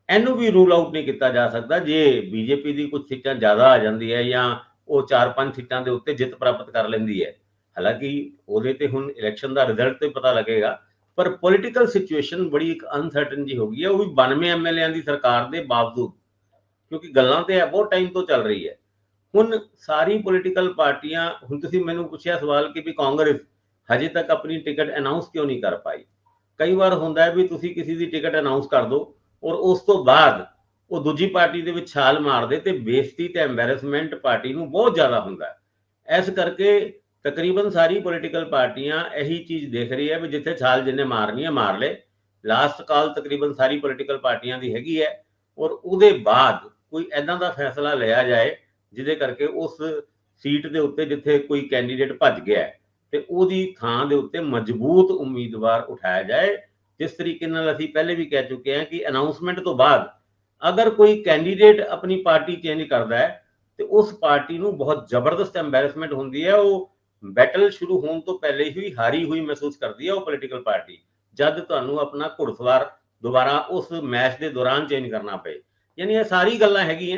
ਇਹਨੂੰ ਵੀ ਰੂਲ ਆਊਟ ਨਹੀਂ ਕੀਤਾ ਜਾ ਸਕਦਾ। ਜੇ ਬੀਜੇਪੀ ਦੀ ਕੁਝ ਸੀਟਾਂ ਜ਼ਿਆਦਾ ਆ ਜਾਂਦੀ ਹੈ ਜਾਂ ਉਹ 4-5 ਸੀਟਾਂ ਦੇ ਉੱਤੇ ਜਿੱਤ ਪ੍ਰਾਪਤ ਕਰ ਲੈਂਦੀ ਹੈ, ਹਾਲਾਂਕਿ ਉਹਦੇ ਤੇ ਹੁਣ ਇਲੈਕਸ਼ਨ ਦਾ ਰਿਜ਼ਲਟ ਤੇ ਪਤਾ ਲੱਗੇਗਾ, ਪਰ ਪੋਲਿਟੀਕਲ ਸਿਚੁਏਸ਼ਨ ਬੜੀ ਇੱਕ ਅਨਸਰਟਨ ਜੀ ਹੋ ਗਈ ਹੈ। ਉਹ ਵੀ 92 ਐਮਐਲਏਆਂ ਦੀ ਸਰਕਾਰ ਦੇ ਬਾਵਜੂਦ, ਕਿਉਂਕਿ ਗੱਲਾਂ ਤੇ ਬਹੁਤ ਟਾਈਮ ਤੋਂ ਚੱਲ ਰਹੀ ਹੈ। ਹੁਣ ਸਾਰੀ ਪੋਲਿਟੀਕਲ ਪਾਰਟੀਆਂ, ਹੁਣ ਤੁਸੀਂ ਮੈਨੂੰ ਪੁੱਛਿਆ ਸਵਾਲ ਕਿ ਵੀ ਕਾਂਗਰਸ ਹਜੇ ਤੱਕ ਆਪਣੀ ਟਿਕਟ ਅਨਾਉਂਸ ਕਿਉਂ ਨਹੀਂ ਕਰ ਪਾਈ? ਕਈ ਵਾਰ ਹੁੰਦਾ ਹੈ ਵੀ ਤੁਸੀਂ ਕਿਸੇ ਦੀ ਟਿਕਟ ਅਨਾਉਂਸ ਕਰ ਦਿਓ ਔਰ ਉਸ ਤੋਂ ਬਾਅਦ ਉਹ ਦੂਜੀ ਪਾਰਟੀ ਦੇ ਵਿੱਚ ਛਾਲ ਮਾਰਦੇ ਤੇ ਬੇਇੱਜ਼ਤੀ ਤੇ ਐਮਬੈਰਸਮੈਂਟ ਪਾਰਟੀ ਨੂੰ ਬਹੁਤ ਜ਼ਿਆਦਾ ਹੁੰਦਾ ਇਸ ਕਰਕੇ ਤਕਰੀਬਨ ਸਾਰੀ ਪੋਲੀਟੀਕਲ ਪਾਰਟੀਆਂ ਇਹੀ ਚੀਜ਼ ਦੇਖ ਰਹੀ ਹੈ ਵੀ ਜਿੱਥੇ ਛਾਲ ਜਿੰਨੇ ਮਾਰਨੀ ਹੈ ਮਾਰ ਲੈ ਲਾਸਟ ਕਾਲ ਤਕਰੀਬਨ ਸਾਰੀ ਪੋਲੀਟੀਕਲ ਪਾਰਟੀਆਂ ਦੀ ਹੈਗੀ ਹੈ ਔਰ ਉਹਦੇ ਬਾਅਦ ਕੋਈ ਐਦਾਂ ਦਾ ਫੈਸਲਾ ਲਿਆ ਜਾਏ ਜਿਹਦੇ ਕਰਕੇ ਉਸ ਸੀਟ ਦੇ ਉੱਤੇ ਜਿੱਥੇ ਕੋਈ ਕੈਂਡੀਡੇਟ ਭੱਜ ਗਿਆ ਹੈ ਤੇ ਉਹਦੀ ਥਾਂ ਦੇ ਉੱਤੇ ਮਜ਼ਬੂਤ ਉਮੀਦਵਾਰ ਉਠਾਇਆ ਜਾਏ ਜਿਸ ਤਰੀਕੇ ਨਾਲ ਅਸੀਂ ਪਹਿਲੇ ਵੀ ਕਹਿ ਚੁੱਕੇ ਹਾਂ ਕਿ ਅਨਾਉਂਸਮੈਂਟ ਤੋਂ ਬਾਅਦ ਅਗਰ ਕੋਈ ਕੈਂਡੀਡੇਟ ਆਪਣੀ ਪਾਰਟੀ ਚੇਂਜ ਕਰਦਾ ਹੈ, ਤੇ ਉਸ ਪਾਰਟੀ ਨੂੰ ਬਹੁਤ ਜ਼ਬਰਦਸਤ ਐਮਬੈਰਸਮੈਂਟ ਹੁੰਦੀ ਹੈ, ਉਹ ਬੈਟਲ ਸ਼ੁਰੂ ਹੋਣ ਤੋਂ ਪਹਿਲੇ ਹੀ ਹਾਰੀ ਹੋਈ ਮਹਿਸੂਸ ਕਰਦੀ ਹੈ ਉਹ ਪੋਲੀਟੀਕਲ ਪਾਰਟੀ ਜਦ ਤੁਹਾਨੂੰ ਆਪਣਾ ਘੁੜਸਵਾਰ ਦੁਬਾਰਾ ਉਸ ਮੈਚ ਦੇ ਦੌਰਾਨ ਚੇਂਜ ਕਰਨਾ ਪਏ। ਯਾਨੀ ਇਹ ਸਾਰੀ ਗੱਲਾਂ ਹੈਗੀਆਂ,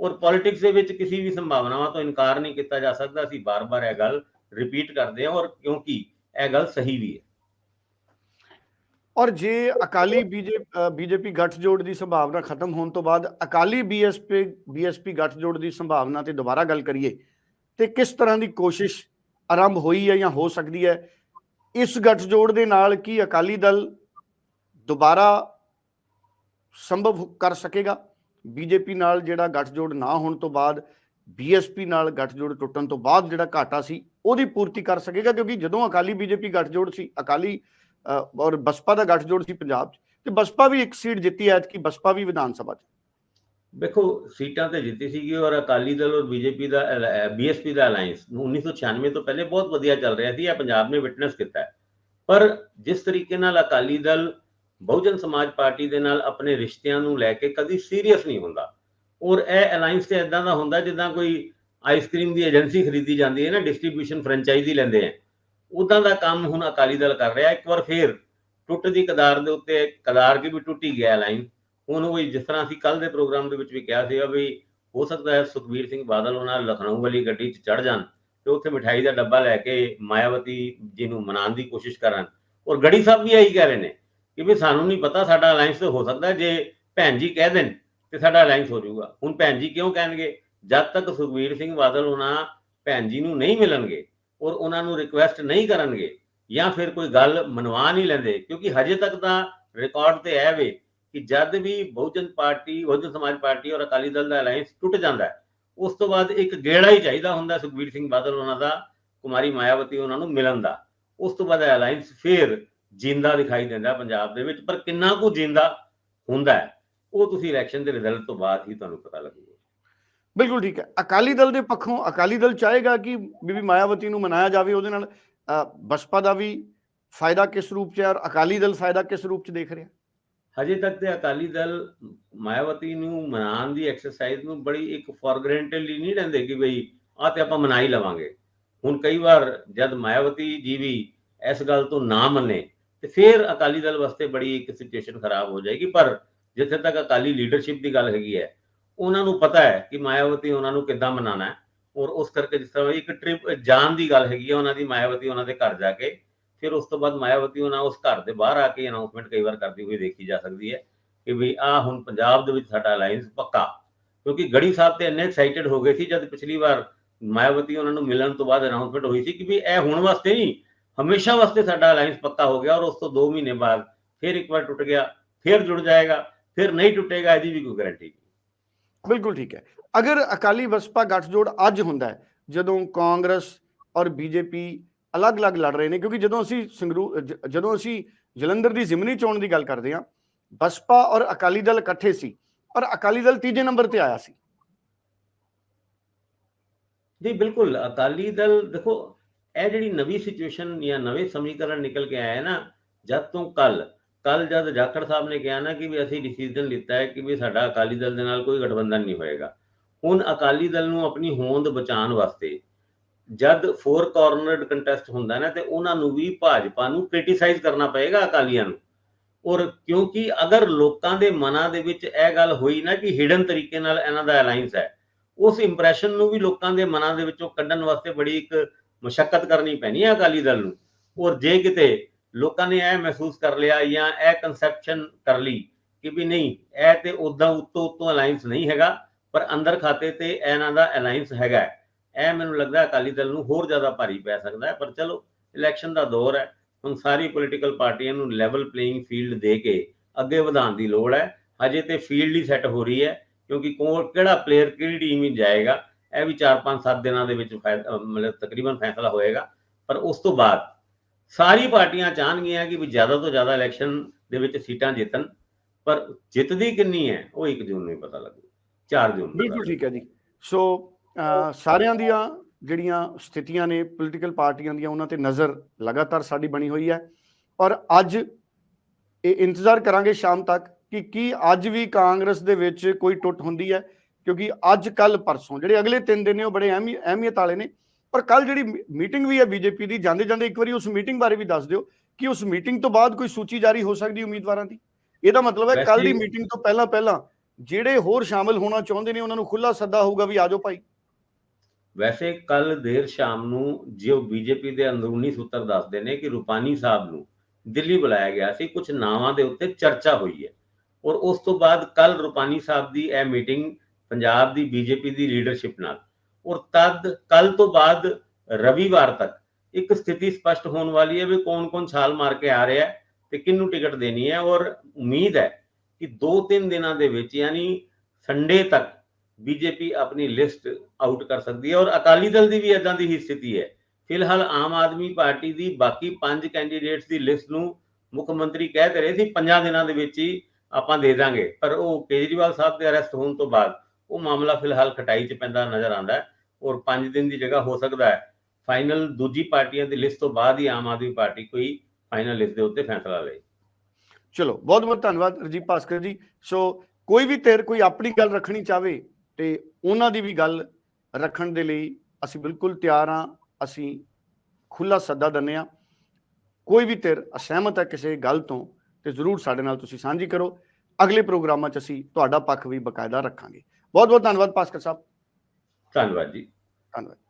ਔਰ ਪੋਲਿਟਿਕਸ ਦੇ ਵਿੱਚ ਕਿਸੇ ਵੀ ਸੰਭਾਵਨਾਵਾਂ ਤੋਂ ਇਨਕਾਰ ਨਹੀਂ ਕੀਤਾ ਜਾ ਸਕਦਾ, ਅਸੀਂ ਬਾਰ-ਬਾਰ ਇਹ ਗੱਲ ਰਿਪੀਟ ਕਰਦੇ ਹਾਂ, ਔਰ ਕਿਉਂਕਿ ਇਹ ਗੱਲ ਸਹੀ ਵੀ ਹੈ। ਔਰ ਜੇ ਅਕਾਲੀ ਬੀਜੇਪੀ ਗੱਠਜੋੜ ਦੀ ਸੰਭਾਵਨਾ ਖਤਮ ਹੋਣ ਤੋਂ ਬਾਅਦ ਅਕਾਲੀ ਬੀਐਸਪੀ ਬੀਐਸਪੀ ਗੱਠਜੋੜ ਦੀ ਸੰਭਾਵਨਾ ਤੇ ਦੁਬਾਰਾ ਗੱਲ ਕਰੀਏ ਤੇ ਕਿਸ ਤਰ੍ਹਾਂ ਦੀ ਕੋਸ਼ਿਸ਼ ਆਰੰਭ ਹੋਈ ਹੈ ਜਾਂ ਹੋ ਸਕਦੀ ਹੈ, ਇਸ ਗੱਠਜੋੜ ਦੇ ਨਾਲ ਕੀ ਅਕਾਲੀ ਦਲ ਦੁਬਾਰਾ ਸੰਭਵ ਕਰ ਸਕੇਗਾ? ਬੀਜੇਪੀ ਨਾਲ ਜਿਹੜਾ ਗੱਠਜੋੜ ਨਾ ਹੋਣ ਤੋਂ ਬਾਅਦ, ਬੀਐਸਪੀ ਨਾਲ ਗੱਠਜੋੜ ਟੁੱਟਣ ਤੋਂ ਬਾਅਦ ਜਿਹੜਾ ਘਾਟਾ ਸੀ, ਉਹਦੀ ਪੂਰਤੀ ਕਰ ਸਕੇਗਾ? ਕਿਉਂਕਿ ਜਦੋਂ ਅਕਾਲੀ ਬੀਜੇਪੀ ਗੱਠਜੋੜ ਸੀ, ਅਕਾਲੀ ਔਰ ਬਸਪਾ ਦਾ ਗੱਠਜੋੜ ਸੀ ਪੰਜਾਬ 'ਚ, ਤੇ ਬਸਪਾ ਵੀ ਇੱਕ ਸੀਟ ਜਿੱਤੀ ਐਤ ਕਿ ਬਸਪਾ ਵੀ ਵਿਧਾਨ ਸਭਾ 'ਚ। ਦੇਖੋ, ਸੀਟਾਂ ਤੇ ਜਿੱਤੀ ਸੀਗੀ ਔਰ ਅਕਾਲੀ ਦਲ ਔਰ ਬੀਜੇਪੀ ਦਾ ਬੀਐਸਪੀ ਦਾ ਅਲਾਈਅੰਸ 1996 ਤੋਂ ਪਹਿਲੇ ਬਹੁਤ ਵਧੀਆ ਚੱਲ ਰਿਹਾ ਸੀ, ਇਹ ਪੰਜਾਬ ਨੇ ਵਿਟਨੈਸ ਕੀਤਾ ਹੈ। ਪਰ ਜਿਸ ਤਰੀਕੇ ਨਾਲ ਅਕਾਲੀ ਦਲ ਬਹੁਜਨ ਸਮਾਜ ਪਾਰਟੀ ਦੇ ਨਾਲ ਆਪਣੇ ਰਿਸ਼ਤਿਆਂ ਨੂੰ ਲੈ ਕੇ ਕਦੀ ਸੀਰੀਅਸ ਨਹੀਂ ਹੁੰਦਾ, ਔਰ ਇਹ ਅਲਾਈਅੰਸ ਤੇ ਇਦਾਂ ਦਾ ਹੁੰਦਾ ਜਿੱਦਾਂ ਕੋਈ ਆਈਸਕ੍ਰੀਮ ਦੀ ਏਜੰਸੀ ਖਰੀਦੀ ਜਾਂਦੀ ਹੈ ਨਾ, ਡਿਸਟ੍ਰੀਬਿਊਸ਼ਨ ਫਰੈਂਚਾਈਜ਼ੀ ਲੈਂਦੇ ਆ ਉਦਾਂ ਦਾ ਕੰਮ ਹੁਣ ਅਕਾਲੀ ਦਲ ਕਰ ਰਿਹਾ, ਇੱਕ ਵਾਰ ਫੇਰ ਟੁੱਟ ਦੀ ਕਦਾਰ ਦੇ ਉੱਤੇ ਕਦਾਰ ਕੀ ਵੀ ਟੁੱਟੀ ਗਿਆ ਲਾਈਨ। ਹੁਣ ਉਹ ਜਿਸ ਤਰ੍ਹਾਂ ਅਸੀਂ ਕੱਲ ਦੇ ਪ੍ਰੋਗਰਾਮ ਦੇ ਵਿੱਚ ਵੀ ਕਿਹਾ ਸੀਗਾ ਵੀ ਹੋ ਸਕਦਾ ਹੈ ਸੁਖਬੀਰ ਸਿੰਘ ਬਾਦਲ ਉਹਨਾਂ ਲਖਨਊ ਵਾਲੀ ਗੱਡੀ 'ਚ ਚੜ ਜਾਣ ਤੇ ਉੱਥੇ ਮਠਾਈ ਦਾ ਡੱਬਾ ਲੈ ਕੇ ਮਾਇਆਵਤੀ ਜੀ ਨੂੰ ਮਨਾਉਣ ਦੀ ਕੋਸ਼ਿਸ਼ ਕਰਨ। ਔਰ ਗੜੀ ਸਾਹਿਬ ਵੀ ਇਹੀ ਕਹਿ ਰਹੇ ਨੇ ਕਿ ਵੀ ਸਾਨੂੰ ਨਹੀਂ ਪਤਾ ਸਾਡਾ ਅਲਾਈਅੰਸ ਹੋ ਸਕਦਾ ਜੇ ਭੈਣ ਜੀ ਕਹਿ ਦੇਣ ਤੇ ਸਾਡਾ ਅਲਾਈਅੰਸ ਹੋ ਜਾਊਗਾ। ਹੁਣ ਭੈਣ ਜੀ ਕਿਉਂ ਕਹਿਣਗੇ? ਜਦ ਤੱਕ ਸੁਖਬੀਰ ਸਿੰਘ ਬਾਦਲ ਉਹਨਾਂ ਭੈਣ ਜੀ ਨੂੰ ਨਹੀਂ ਮਿਲਣਗੇ ਔਰ ਉਹਨਾਂ ਨੂੰ ਰਿਕੁਐਸਟ ਨਹੀਂ ਕਰਨਗੇ ਜਾਂ ਫਿਰ ਕੋਈ ਗੱਲ ਮਨਵਾ ਨਹੀਂ ਲੈਂਦੇ, ਕਿਉਂਕਿ ਹਜੇ ਤੱਕ ਤਾਂ ਰਿਕਾਰਡ ਤੇ ਹੈ ਵੇ ਕਿ ਜਦ ਵੀ ਬਹੁਜਨ ਪਾਰਟੀ, ਬਹੁਜਨ ਸਮਾਜ ਪਾਰਟੀ ਔਰ ਅਕਾਲੀ ਦਲ ਦਾ ਅਲਾਈਅੰਸ ਟੁੱਟ ਜਾਂਦਾ ਹੈ, ਉਸ ਤੋਂ ਬਾਅਦ ਇੱਕ ਗੇੜਾ ਹੀ ਚਾਹੀਦਾ ਹੁੰਦਾ ਸੁਖਬੀਰ ਸਿੰਘ ਬਾਦਲ ਉਹਨਾਂ ਦਾ, ਕੁਮਾਰੀ ਮਾਇਆਵਤੀ ਉਹਨਾਂ ਨੂੰ ਮਿਲਣ ਦਾ। ਉਸ ਤੋਂ ਬਾਅਦ ਅਲਾਈਅੰਸ ਫੇਰ ਜਿੰਦਾ ਦਿਖਾਈ ਦਿੰਦਾ ਪੰਜਾਬ ਦੇ ਵਿੱਚ, ਪਰ ਕਿੰਨਾ ਕੁ ਜਿੰਦਾ ਹੁੰਦਾ ਹੈ, ਉਹ ਤੁਸੀਂ ਇਲੈਕਸ਼ਨ ਦੇ ਰਿਜ਼ਲਟ ਤੋਂ ਬਾਅਦ ਹੀ ਤੁਹਾਨੂੰ ਪਤਾ ਲੱਗੂਗਾ। ਬਿਲਕੁਲ ਠੀਕ ਹੈ। ਅਕਾਲੀ ਦਲ ਦੇ ਪੱਖੋਂ ਅਕਾਲੀ ਦਲ ਚਾਹੇਗਾ ਕਿ ਬੀਬੀ ਮਾਇਆਵਤੀ ਨੂੰ ਮਨਾਇਆ ਜਾਵੇ ਉਹਦੇ ਨਾਲ ਬਸਪਾ ਦਾ ਵੀ ਫਾਇਦਾ ਕਿਸ ਰੂਪ 'ਚ ਹੈ ਔਰ ਅਕਾਲੀ ਦਲ ਫਾਇਦਾ ਕਿਸ ਰੂਪ 'ਚ ਦੇਖ ਰਿਹਾ? ਹਜੇ ਤੱਕ ਤੇ ਅਕਾਲੀ ਦਲ ਮਾਇਆਵਤੀ ਨੂੰ ਮਨਾਉਣ ਦੀ ਐਕਸਰਸਾਈਜ਼ ਨੂੰ ਬੜੀ ਇੱਕ ਫॉर ਨਹੀਂ ਲੈਂਦੇ ਕਿ ਬਈ ਆ ਤੇ ਆਪਾਂ ਮਨਾ ਹੀ ਲਵਾਂਗੇ। ਹੁਣ ਕਈ ਵਾਰ ਜਦ ਮਾਇਆਵਤੀ ਜੀ ਵੀ ਇਸ ਗੱਲ ਤੋਂ ਨਾ ਮੰਨੇ ਤੇ ਫਿਰ ਅਕਾਲੀ ਦਲ ਵਾਸਤੇ ਬੜੀ ਇੱਕ ਸਿਚੁਏਸ਼ਨ ਖਰਾਬ ਹੋ ਜਾਏਗੀ। ਪਰ ਜਿੱਥੇ ਤੱਕ ਅਕਾਲੀ ਲੀਡਰਸ਼ਿਪ ਦੀ ਗੱਲ ਹੈਗੀ ਹੈ ਉਹਨਾਂ ਨੂੰ ਪਤਾ ਹੈ ਕਿ ਮਾਇਆਵਤੀ ਉਹਨਾਂ ਨੂੰ ਕਿੱਦਾਂ ਮਨਾਣਾ ਹੈ। ਔਰ ਉਸ ਕਰਕੇ ਜਿਸ ਤਰ੍ਹਾਂ ਇੱਕ ਟ੍ਰਿਪ ਜਾਣ ਦੀ ਗੱਲ ਹੈਗੀ ਹੈ, ਉਹਨਾਂ ਦੀ ਮਾਇਆਵਤੀ ਉਹਨਾਂ ਦੇ ਘਰ ਜਾ ਕੇ, ਫਿਰ ਉਸ ਤੋਂ ਬਾਅਦ ਮਾਇਆਵਤੀ ਉਹਨਾਂ ਉਸ ਘਰ ਦੇ ਬਾਹਰ ਆ ਕੇ ਅਨਾਉਂਸਮੈਂਟ ਕਈ ਵਾਰ ਕਰਦੀ ਹੋਈ ਦੇਖੀ ਜਾ ਸਕਦੀ ਹੈ ਕਿ ਵੀ ਆ ਹੁਣ ਪੰਜਾਬ ਦੇ ਵਿੱਚ ਸਾਡਾ ਅਲਾਈਅੰਸ ਪੱਕਾ। ਕਿਉਂਕਿ ਗੜੀ ਸਾਹਿਬ ਤੇ ਇੰਨੇ ਐਕਸਾਈਟਡ ਹੋ ਗਏ ਸੀ ਜਦ ਪਿਛਲੀ ਵਾਰ ਮਾਇਆਵਤੀ ਉਹਨਾਂ ਨੂੰ ਮਿਲਣ ਤੋਂ ਬਾਅਦ ਅਨਾਉਂਸਮੈਂਟ ਹੋਈ ਸੀ ਕਿ ਵੀ ਇਹ ਹੁਣ ਵਾਸਤੇ ਨਹੀਂ, ਹਮੇਸ਼ਾ ਵਾਸਤੇ ਸਾਡਾ ਅਲਾਈਅੰਸ ਪੱਕਾ ਹੋ ਗਿਆ ਔਰ ਉਸ ਤੋਂ 2 ਮਹੀਨੇ ਬਾਅਦ ਫਿਰ ਇੱਕ ਵਾਰ ਟੁੱਟ ਗਿਆ, ਫਿਰ ਜੁੜ ਜਾਏਗਾ, ਫਿਰ ਨਹੀਂ ਟੁੱਟੇਗਾ, ਇਹਦੀ ਵੀ ਕੋਈ ਗਾਰੰਟੀ ਨਹੀਂ। ਬਿਲਕੁਲ ਠੀਕ ਹੈ। ਅਗਰ ਅਕਾਲੀ ਬਸਪਾ ਗੱਠਜੋੜ ਅੱਜ ਹੁੰਦਾ ਹੈ, ਜਦੋਂ ਕਾਂਗਰਸ ਔਰ ਬੀਜੇਪੀ ਅਲੱਗ-ਅਲੱਗ ਲੜ ਰਹੇ ਨੇ, ਕਿਉਂਕਿ ਜਦੋਂ ਅਸੀਂ ਸੰਗਰੂ ਜਦੋਂ ਅਸੀਂ ਜਲੰਧਰ ਦੀ ਜ਼ਿਮਨੀ ਚੋਣ ਦੀ ਗੱਲ ਕਰਦੇ ਹਾਂ ਬਸਪਾ ਔਰ ਅਕਾਲੀ ਦਲ ਇਕੱਠੇ ਸੀ ਔਰ ਅਕਾਲੀ ਦਲ ਤੀਜੇ ਨੰਬਰ ਤੇ ਆਇਆ ਸੀ। ਜੀ, ਬਿਲਕੁਲ, ਅਕਾਲੀ ਦਲ ਦੇਖੋ, ਇਹ ਜਿਹੜੀ ਨਵੀਂ ਸਿਚੁਏਸ਼ਨ ਜਾਂ ਨਵੇਂ ਸਮੀਕਰਨ ਨਿਕਲ ਕੇ ਆਇਆ ਹੈ ਨਾ, ਜਦ ਤੋਂ ਕੱਲ ਕੱਲ ਜਦ ਜਾਖੜ ਸਾਹਿਬ ਨੇ ਕਿਹਾ ਨਾ ਕਿ ਵੀ ਅਸੀਂ ਡਿਸੀਜਨ ਲਿੱਤਾ ਹੈ ਕਿ ਵੀ ਸਾਡਾ ਅਕਾਲੀ ਦਲ ਦੇ ਨਾਲ ਕੋਈ ਗਠਬੰਧਨ ਨਹੀਂ ਹੋਏਗਾ। ਹੁਣ ਅਕਾਲੀ ਦਲ ਨੂੰ ਆਪਣੀ ਹੋਂਦ ਬਚਾਉਣ ਵਾਸਤੇ ਜਦ ਫੋਰ ਕਾਰਨਰਡ ਕੰਟੈਸਟ ਹੁੰਦਾ ਨਾ, ਤੇ ਉਹਨਾਂ ਨੂੰ ਵੀ ਭਾਜਪਾ ਨੂੰ ਕ੍ਰਿਟਿਸਾਈਜ਼ ਕਰਨਾ ਪਏਗਾ ਅਕਾਲੀਆਂ ਨੂੰ। ਔਰ ਕਿਉਂਕਿ ਅਗਰ ਲੋਕਾਂ ਦੇ ਮਨਾਂ ਦੇ ਵਿੱਚ ਇਹ ਗੱਲ ਹੋਈ ਨਾ ਕਿ ਹਿਡਨ ਤਰੀਕੇ ਨਾਲ ਇਹਨਾਂ ਦਾ ਅਲਾਈਅੰਸ ਹੈ, ਉਸ ਇੰਪ੍ਰੈਸ਼ਨ ਨੂੰ ਵੀ ਲੋਕਾਂ ਦੇ ਮਨਾਂ ਦੇ ਵਿੱਚੋਂ ਕੱਢਣ ਵਾਸਤੇ ਬੜੀ ਇੱਕ ਮੁਸ਼ਕਲ ਕਰਨੀ ਪੈਣੀ ਹੈ ਅਕਾਲੀ ਦਲ ਨੂੰ। ਔਰ ਜੇ ਕਿਤੇ ਲੋਕਾਂ ਨੇ ਇਹ ਮਹਿਸੂਸ ਕਰ ਲਿਆ ਜਾਂ ਇਹ ਕਨਸੈਪਸ਼ਨ ਕਰ ਲਈ ਕਿ ਵੀ ਨਹੀਂ, ਇਹ ਤੇ ਉਦਾਂ ਉੱਤੋਂ ਉੱਤੋਂ ਅਲਾਈਅੰਸ ਨਹੀਂ ਹੈਗਾ, ਪਰ ਅੰਦਰ ਖਾਤੇ ਤੇ ਇਹਨਾਂ ਦਾ ਅਲਾਈਅੰਸ ਹੈਗਾ ਇਹ ਮੈਨੂੰ ਲੱਗਦਾ ਅਕਾਲੀ ਦਲ ਨੂੰ ਹੋਰ ਜ਼ਿਆਦਾ ਭਾਰੀ ਪੈ ਸਕਦਾ ਹੈ, ਪਰ ਚਲੋ ਇਲੈਕਸ਼ਨ ਦਾ ਦੌਰ ਹੈ, ਹੁਣ ਸਾਰੀ ਪੋਲੀਟੀਕਲ ਪਾਰਟੀਆਂ ਨੂੰ ਲੈਵਲ ਪਲੇਇੰਗ ਫੀਲਡ ਦੇ ਕੇ ਅੱਗੇ ਵਧਾਉਣ ਦੀ ਲੋੜ ਹੈ। ਹਜੇ ਤੇ ਫੀਲਡ ਹੀ ਸੈੱਟ ਹੋ ਰਹੀ ਹੈ, ਕਿਉਂਕਿ ਕੌਣ, ਕਿਹੜਾ ਪਲੇਅਰ ਕਿਹੜੀ ਟੀਮ ਵਿੱਚ ਜਾਏਗਾ, ਇਹ ਵੀ 4-5 7 ਦਿਨਾਂ ਦੇ ਵਿੱਚ ਫੈ- ਮਤਲਬ ਤਕਰੀਬਨ ਫੈਸਲਾ ਹੋਏਗਾ, ਪਰ ਉਸ ਤੋਂ ਬਾਅਦ ਸਾਰੀ ਪਾਰਟੀਆਂ ਚਾਹਣਗੀਆਂ ਕਿ ਵੀ ਜ਼ਿਆਦਾ ਤੋਂ ਜ਼ਿਆਦਾ ਇਲੈਕਸ਼ਨ ਦੇ ਵਿੱਚ ਸੀਟਾਂ ਜਿੱਤਣ ਪਰ ਜਿੱਤਦੀ ਕਿੰਨੀ ਹੈ ਉਹ 1 ਜੂਨ ਨੂੰ ਪਤਾ ਲੱਗੂ 4 ਜੂਨ ਨੂੰ ਬਿਲਕੁਲ ਠੀਕ ਹੈ ਜੀ। ਸੋ ਸਾਰਿਆਂ ਦੀਆਂ ਜਿਹੜੀਆਂ ਸਥਿਤੀਆਂ ਨੇ ਪੋਲੀਟੀਕਲ ਪਾਰਟੀਆਂ ਦੀਆਂ ਉਹਨਾਂ ਤੇ ਨਜ਼ਰ ਲਗਾਤਾਰ ਸਾਡੀ ਬਣੀ ਹੋਈ ਹੈ। ਔਰ ਅੱਜ ਇਹ ਇੰਤਜ਼ਾਰ ਕਰਾਂਗੇ ਸ਼ਾਮ ਤੱਕ ਕਿ ਕੀ ਅੱਜ ਵੀ ਕਾਂਗਰਸ ਦੇ ਵਿੱਚ ਕੋਈ ਟੁੱਟ ਹੁੰਦੀ ਹੈ ਕਿਉਂਕਿ ਅੱਜ ਕੱਲ ਪਰਸੋਂ ਜਿਹੜੇ ਅਗਲੇ 3 ਦਿਨ ਨੇ ਉਹ ਬੜੇ ਅਹਿਮੀ- ਅਹਿਮੀਅਤ ਵਾਲੇ ਨੇ। ਪਰ ਕੱਲ ਜਿਹੜੀ ਮੀਟਿੰਗ ਵੀ ਹੈ ਬੀਜੇਪੀ ਦੀ ਜਾਂਦੇ ਜਾਂਦੇ ਇੱਕ ਵਾਰੀ ਉਸ ਮੀਟਿੰਗ ਬਾਰੇ ਵੀ ਦੱਸ ਦਿਓ ਕਿ ਉਸ ਮੀਟਿੰਗ ਤੋਂ ਬਾਅਦ ਕੋਈ ਸੂਚੀ ਜਾਰੀ ਹੋ ਸਕਦੀ ਉਮੀਦਵਾਰਾਂ ਦੀ। ਇਹਦਾ ਮਤਲਬ ਹੈ ਕੱਲ ਦੀ ਮੀਟਿੰਗ ਤੋਂ ਪਹਿਲਾਂ ਪਹਿਲਾਂ ਜਿਹੜੇ ਹੋਰ ਸ਼ਾਮਲ ਹੋਣਾ ਚਾਹੁੰਦੇ ਨੇ ਉਹਨਾਂ ਨੂੰ ਖੁੱਲਾ ਸੱਦਾ ਹੋਊਗਾ ਵੀ ਆਜੋ ਭਾਈ। ਵੈਸੇ ਕੱਲ ਦੇਰ ਸ਼ਾਮ ਨੂੰ ਜੋ ਬੀਜੇਪੀ ਦੇ ਅੰਦਰੂਨੀ ਸੂਤਰ ਦੱਸਦੇ ਨੇ ਕਿ ਰੂਪਾਨੀ ਸਾਹਿਬ ਨੂੰ ਦਿੱਲੀ ਬੁਲਾਇਆ ਗਿਆ ਸੀ ਕੁਝ ਨਾਵਾਂ ਦੇ ਉੱਤੇ ਚਰਚਾ ਹੋਈ ਹੈ। ਔਰ ਉਸ ਤੋਂ ਬਾਅਦ ਕੱਲ ਰੂਪਾਨੀ ਸਾਹਿਬ ਦੀ ਇਹ ਮੀਟਿੰਗ ਪੰਜਾਬ ਦੀ ਬੀਜੇਪੀ ਦੀ ਲੀਡਰਸ਼ਿਪ ਨਾਲ ਔਰ ਤਦ ਕੱਲ ਤੋਂ ਬਾਅਦ ਰਵੀਵਾਰ ਤੱਕ। ਇੱਕ ਸਥਿਤੀ ਸਪਸ਼ਟ ਹੋਣ ਵਾਲੀ ਹੈ ਵੀ ਕੌਣ-ਕੌਣ ਛਾਲ ਮਾਰ ਕੇ ਆ ਰਿਹਾ ਹੈ ਤੇ ਕਿਹਨੂੰ ਟਿਕਟ ਦੇਣੀ ਹੈ। ਔਰ ਉਮੀਦ ਹੈ ਕਿ 2-3 ਦਿਨਾਂ ਦੇ ਵਿੱਚ, ਯਾਨੀ ਸੰਡੇ ਤੱਕ ਬੀਜੇਪੀ ਆਪਣੀ ਲਿਸਟ ਆਊਟ ਕਰ ਸਕਦੀ ਹੈ। ਔਰ ਅਕਾਲੀ ਦਲ ਦੀ ਵੀ ਇਦਾਂ ਦੀ ਹੀ ਸਥਿਤੀ ਹੈ। ਫਿਲਹਾਲ ਆਮ ਆਦਮੀ ਪਾਰਟੀ ਦੀ ਬਾਕੀ ਪੰਜ ਕੈਂਡੀਡੇਟਸ ਦੀ ਲਿਸਟ ਨੂੰ ਮੁੱਖ ਮੰਤਰੀ ਕਹਿ ਤੇ ਰਹੇ ਸੀ, ਪੰਜਾਂ ਦਿਨਾਂ ਦੇ ਵਿੱਚ ਹੀ ਆਪਾਂ ਦੇ ਦਾਂਗੇ। ਪਰ ਉਹ ਕੇਜਰੀਵਾਲ ਸਾਹਿਬ ਦੇ ਅਰੈਸਟ ਹੋਣ ਤੋਂ ਬਾਅਦ ਉਹ ਮਾਮਲਾ ਫਿਲਹਾਲ ਖਟਾਈ 'ਚ ਪੈਂਦਾ ਨਜ਼ਰ ਆਉਂਦਾ ਹੈ। ਔਰ 5 ਦਿਨ ਦੀ ਜਗ੍ਹਾ ਹੋ ਸਕਦਾ ਹੈ। ਫਾਈਨਲ ਦੂਜੀ ਪਾਰਟੀਆਂ ਦੀ ਲਿਸਟ ਤੋਂ ਬਾਅਦ ਹੀ ਆਮ ਆਦਮੀ ਪਾਰਟੀ ਕੋਈ ਫਾਈਨਲ ਲਿਸਟ ਦੇ ਉੱਤੇ ਫੈਸਲਾ ਲਏ। ਚਲੋ, ਬਹੁਤ ਬਹੁਤ ਧੰਨਵਾਦ ਰਜੀਵ ਭਾਸਕਰ ਜੀ। ਸੋ ਕੋਈ ਵੀ ਧਿਰ ਕੋਈ ਆਪਣੀ ਗੱਲ ਰੱਖਣੀ ਚਾਵੇ ਤੇ ਉਹਨਾਂ ਦੀ ਵੀ ਗੱਲ ਰੱਖਣ ਦੇ ਲਈ ਅਸੀਂ ਬਿਲਕੁਲ ਤਿਆਰ ਹਾਂ। ਅਸੀਂ ਖੁੱਲਾ ਸੱਦਾ ਦਿੰਦੇ ਹਾਂ। ਕੋਈ ਵੀ ਧਿਰ ਅਸਹਿਮਤ ਹੈ ਕਿਸੇ ਗੱਲ ਤੋਂ ਤੇ ਜ਼ਰੂਰ ਸਾਡੇ ਨਾਲ ਤੁਸੀਂ ਸਾਂਝੀ ਕਰੋ। ਅਗਲੇ ਪ੍ਰੋਗਰਾਮਾਂ 'ਚ ਅਸੀਂ ਤੁਹਾਡਾ ਪੱਖ ਵੀ ਬਕਾਇਦਾ ਰੱਖਾਂਗੇ। ਬਹੁਤ ਬਹੁਤ ਧੰਨਵਾਦ ਭਾਸਕਰ ਸਾਹਿਬ। ਧੰਨਵਾਦ ਜੀ। ਧੰਨਵਾਦ।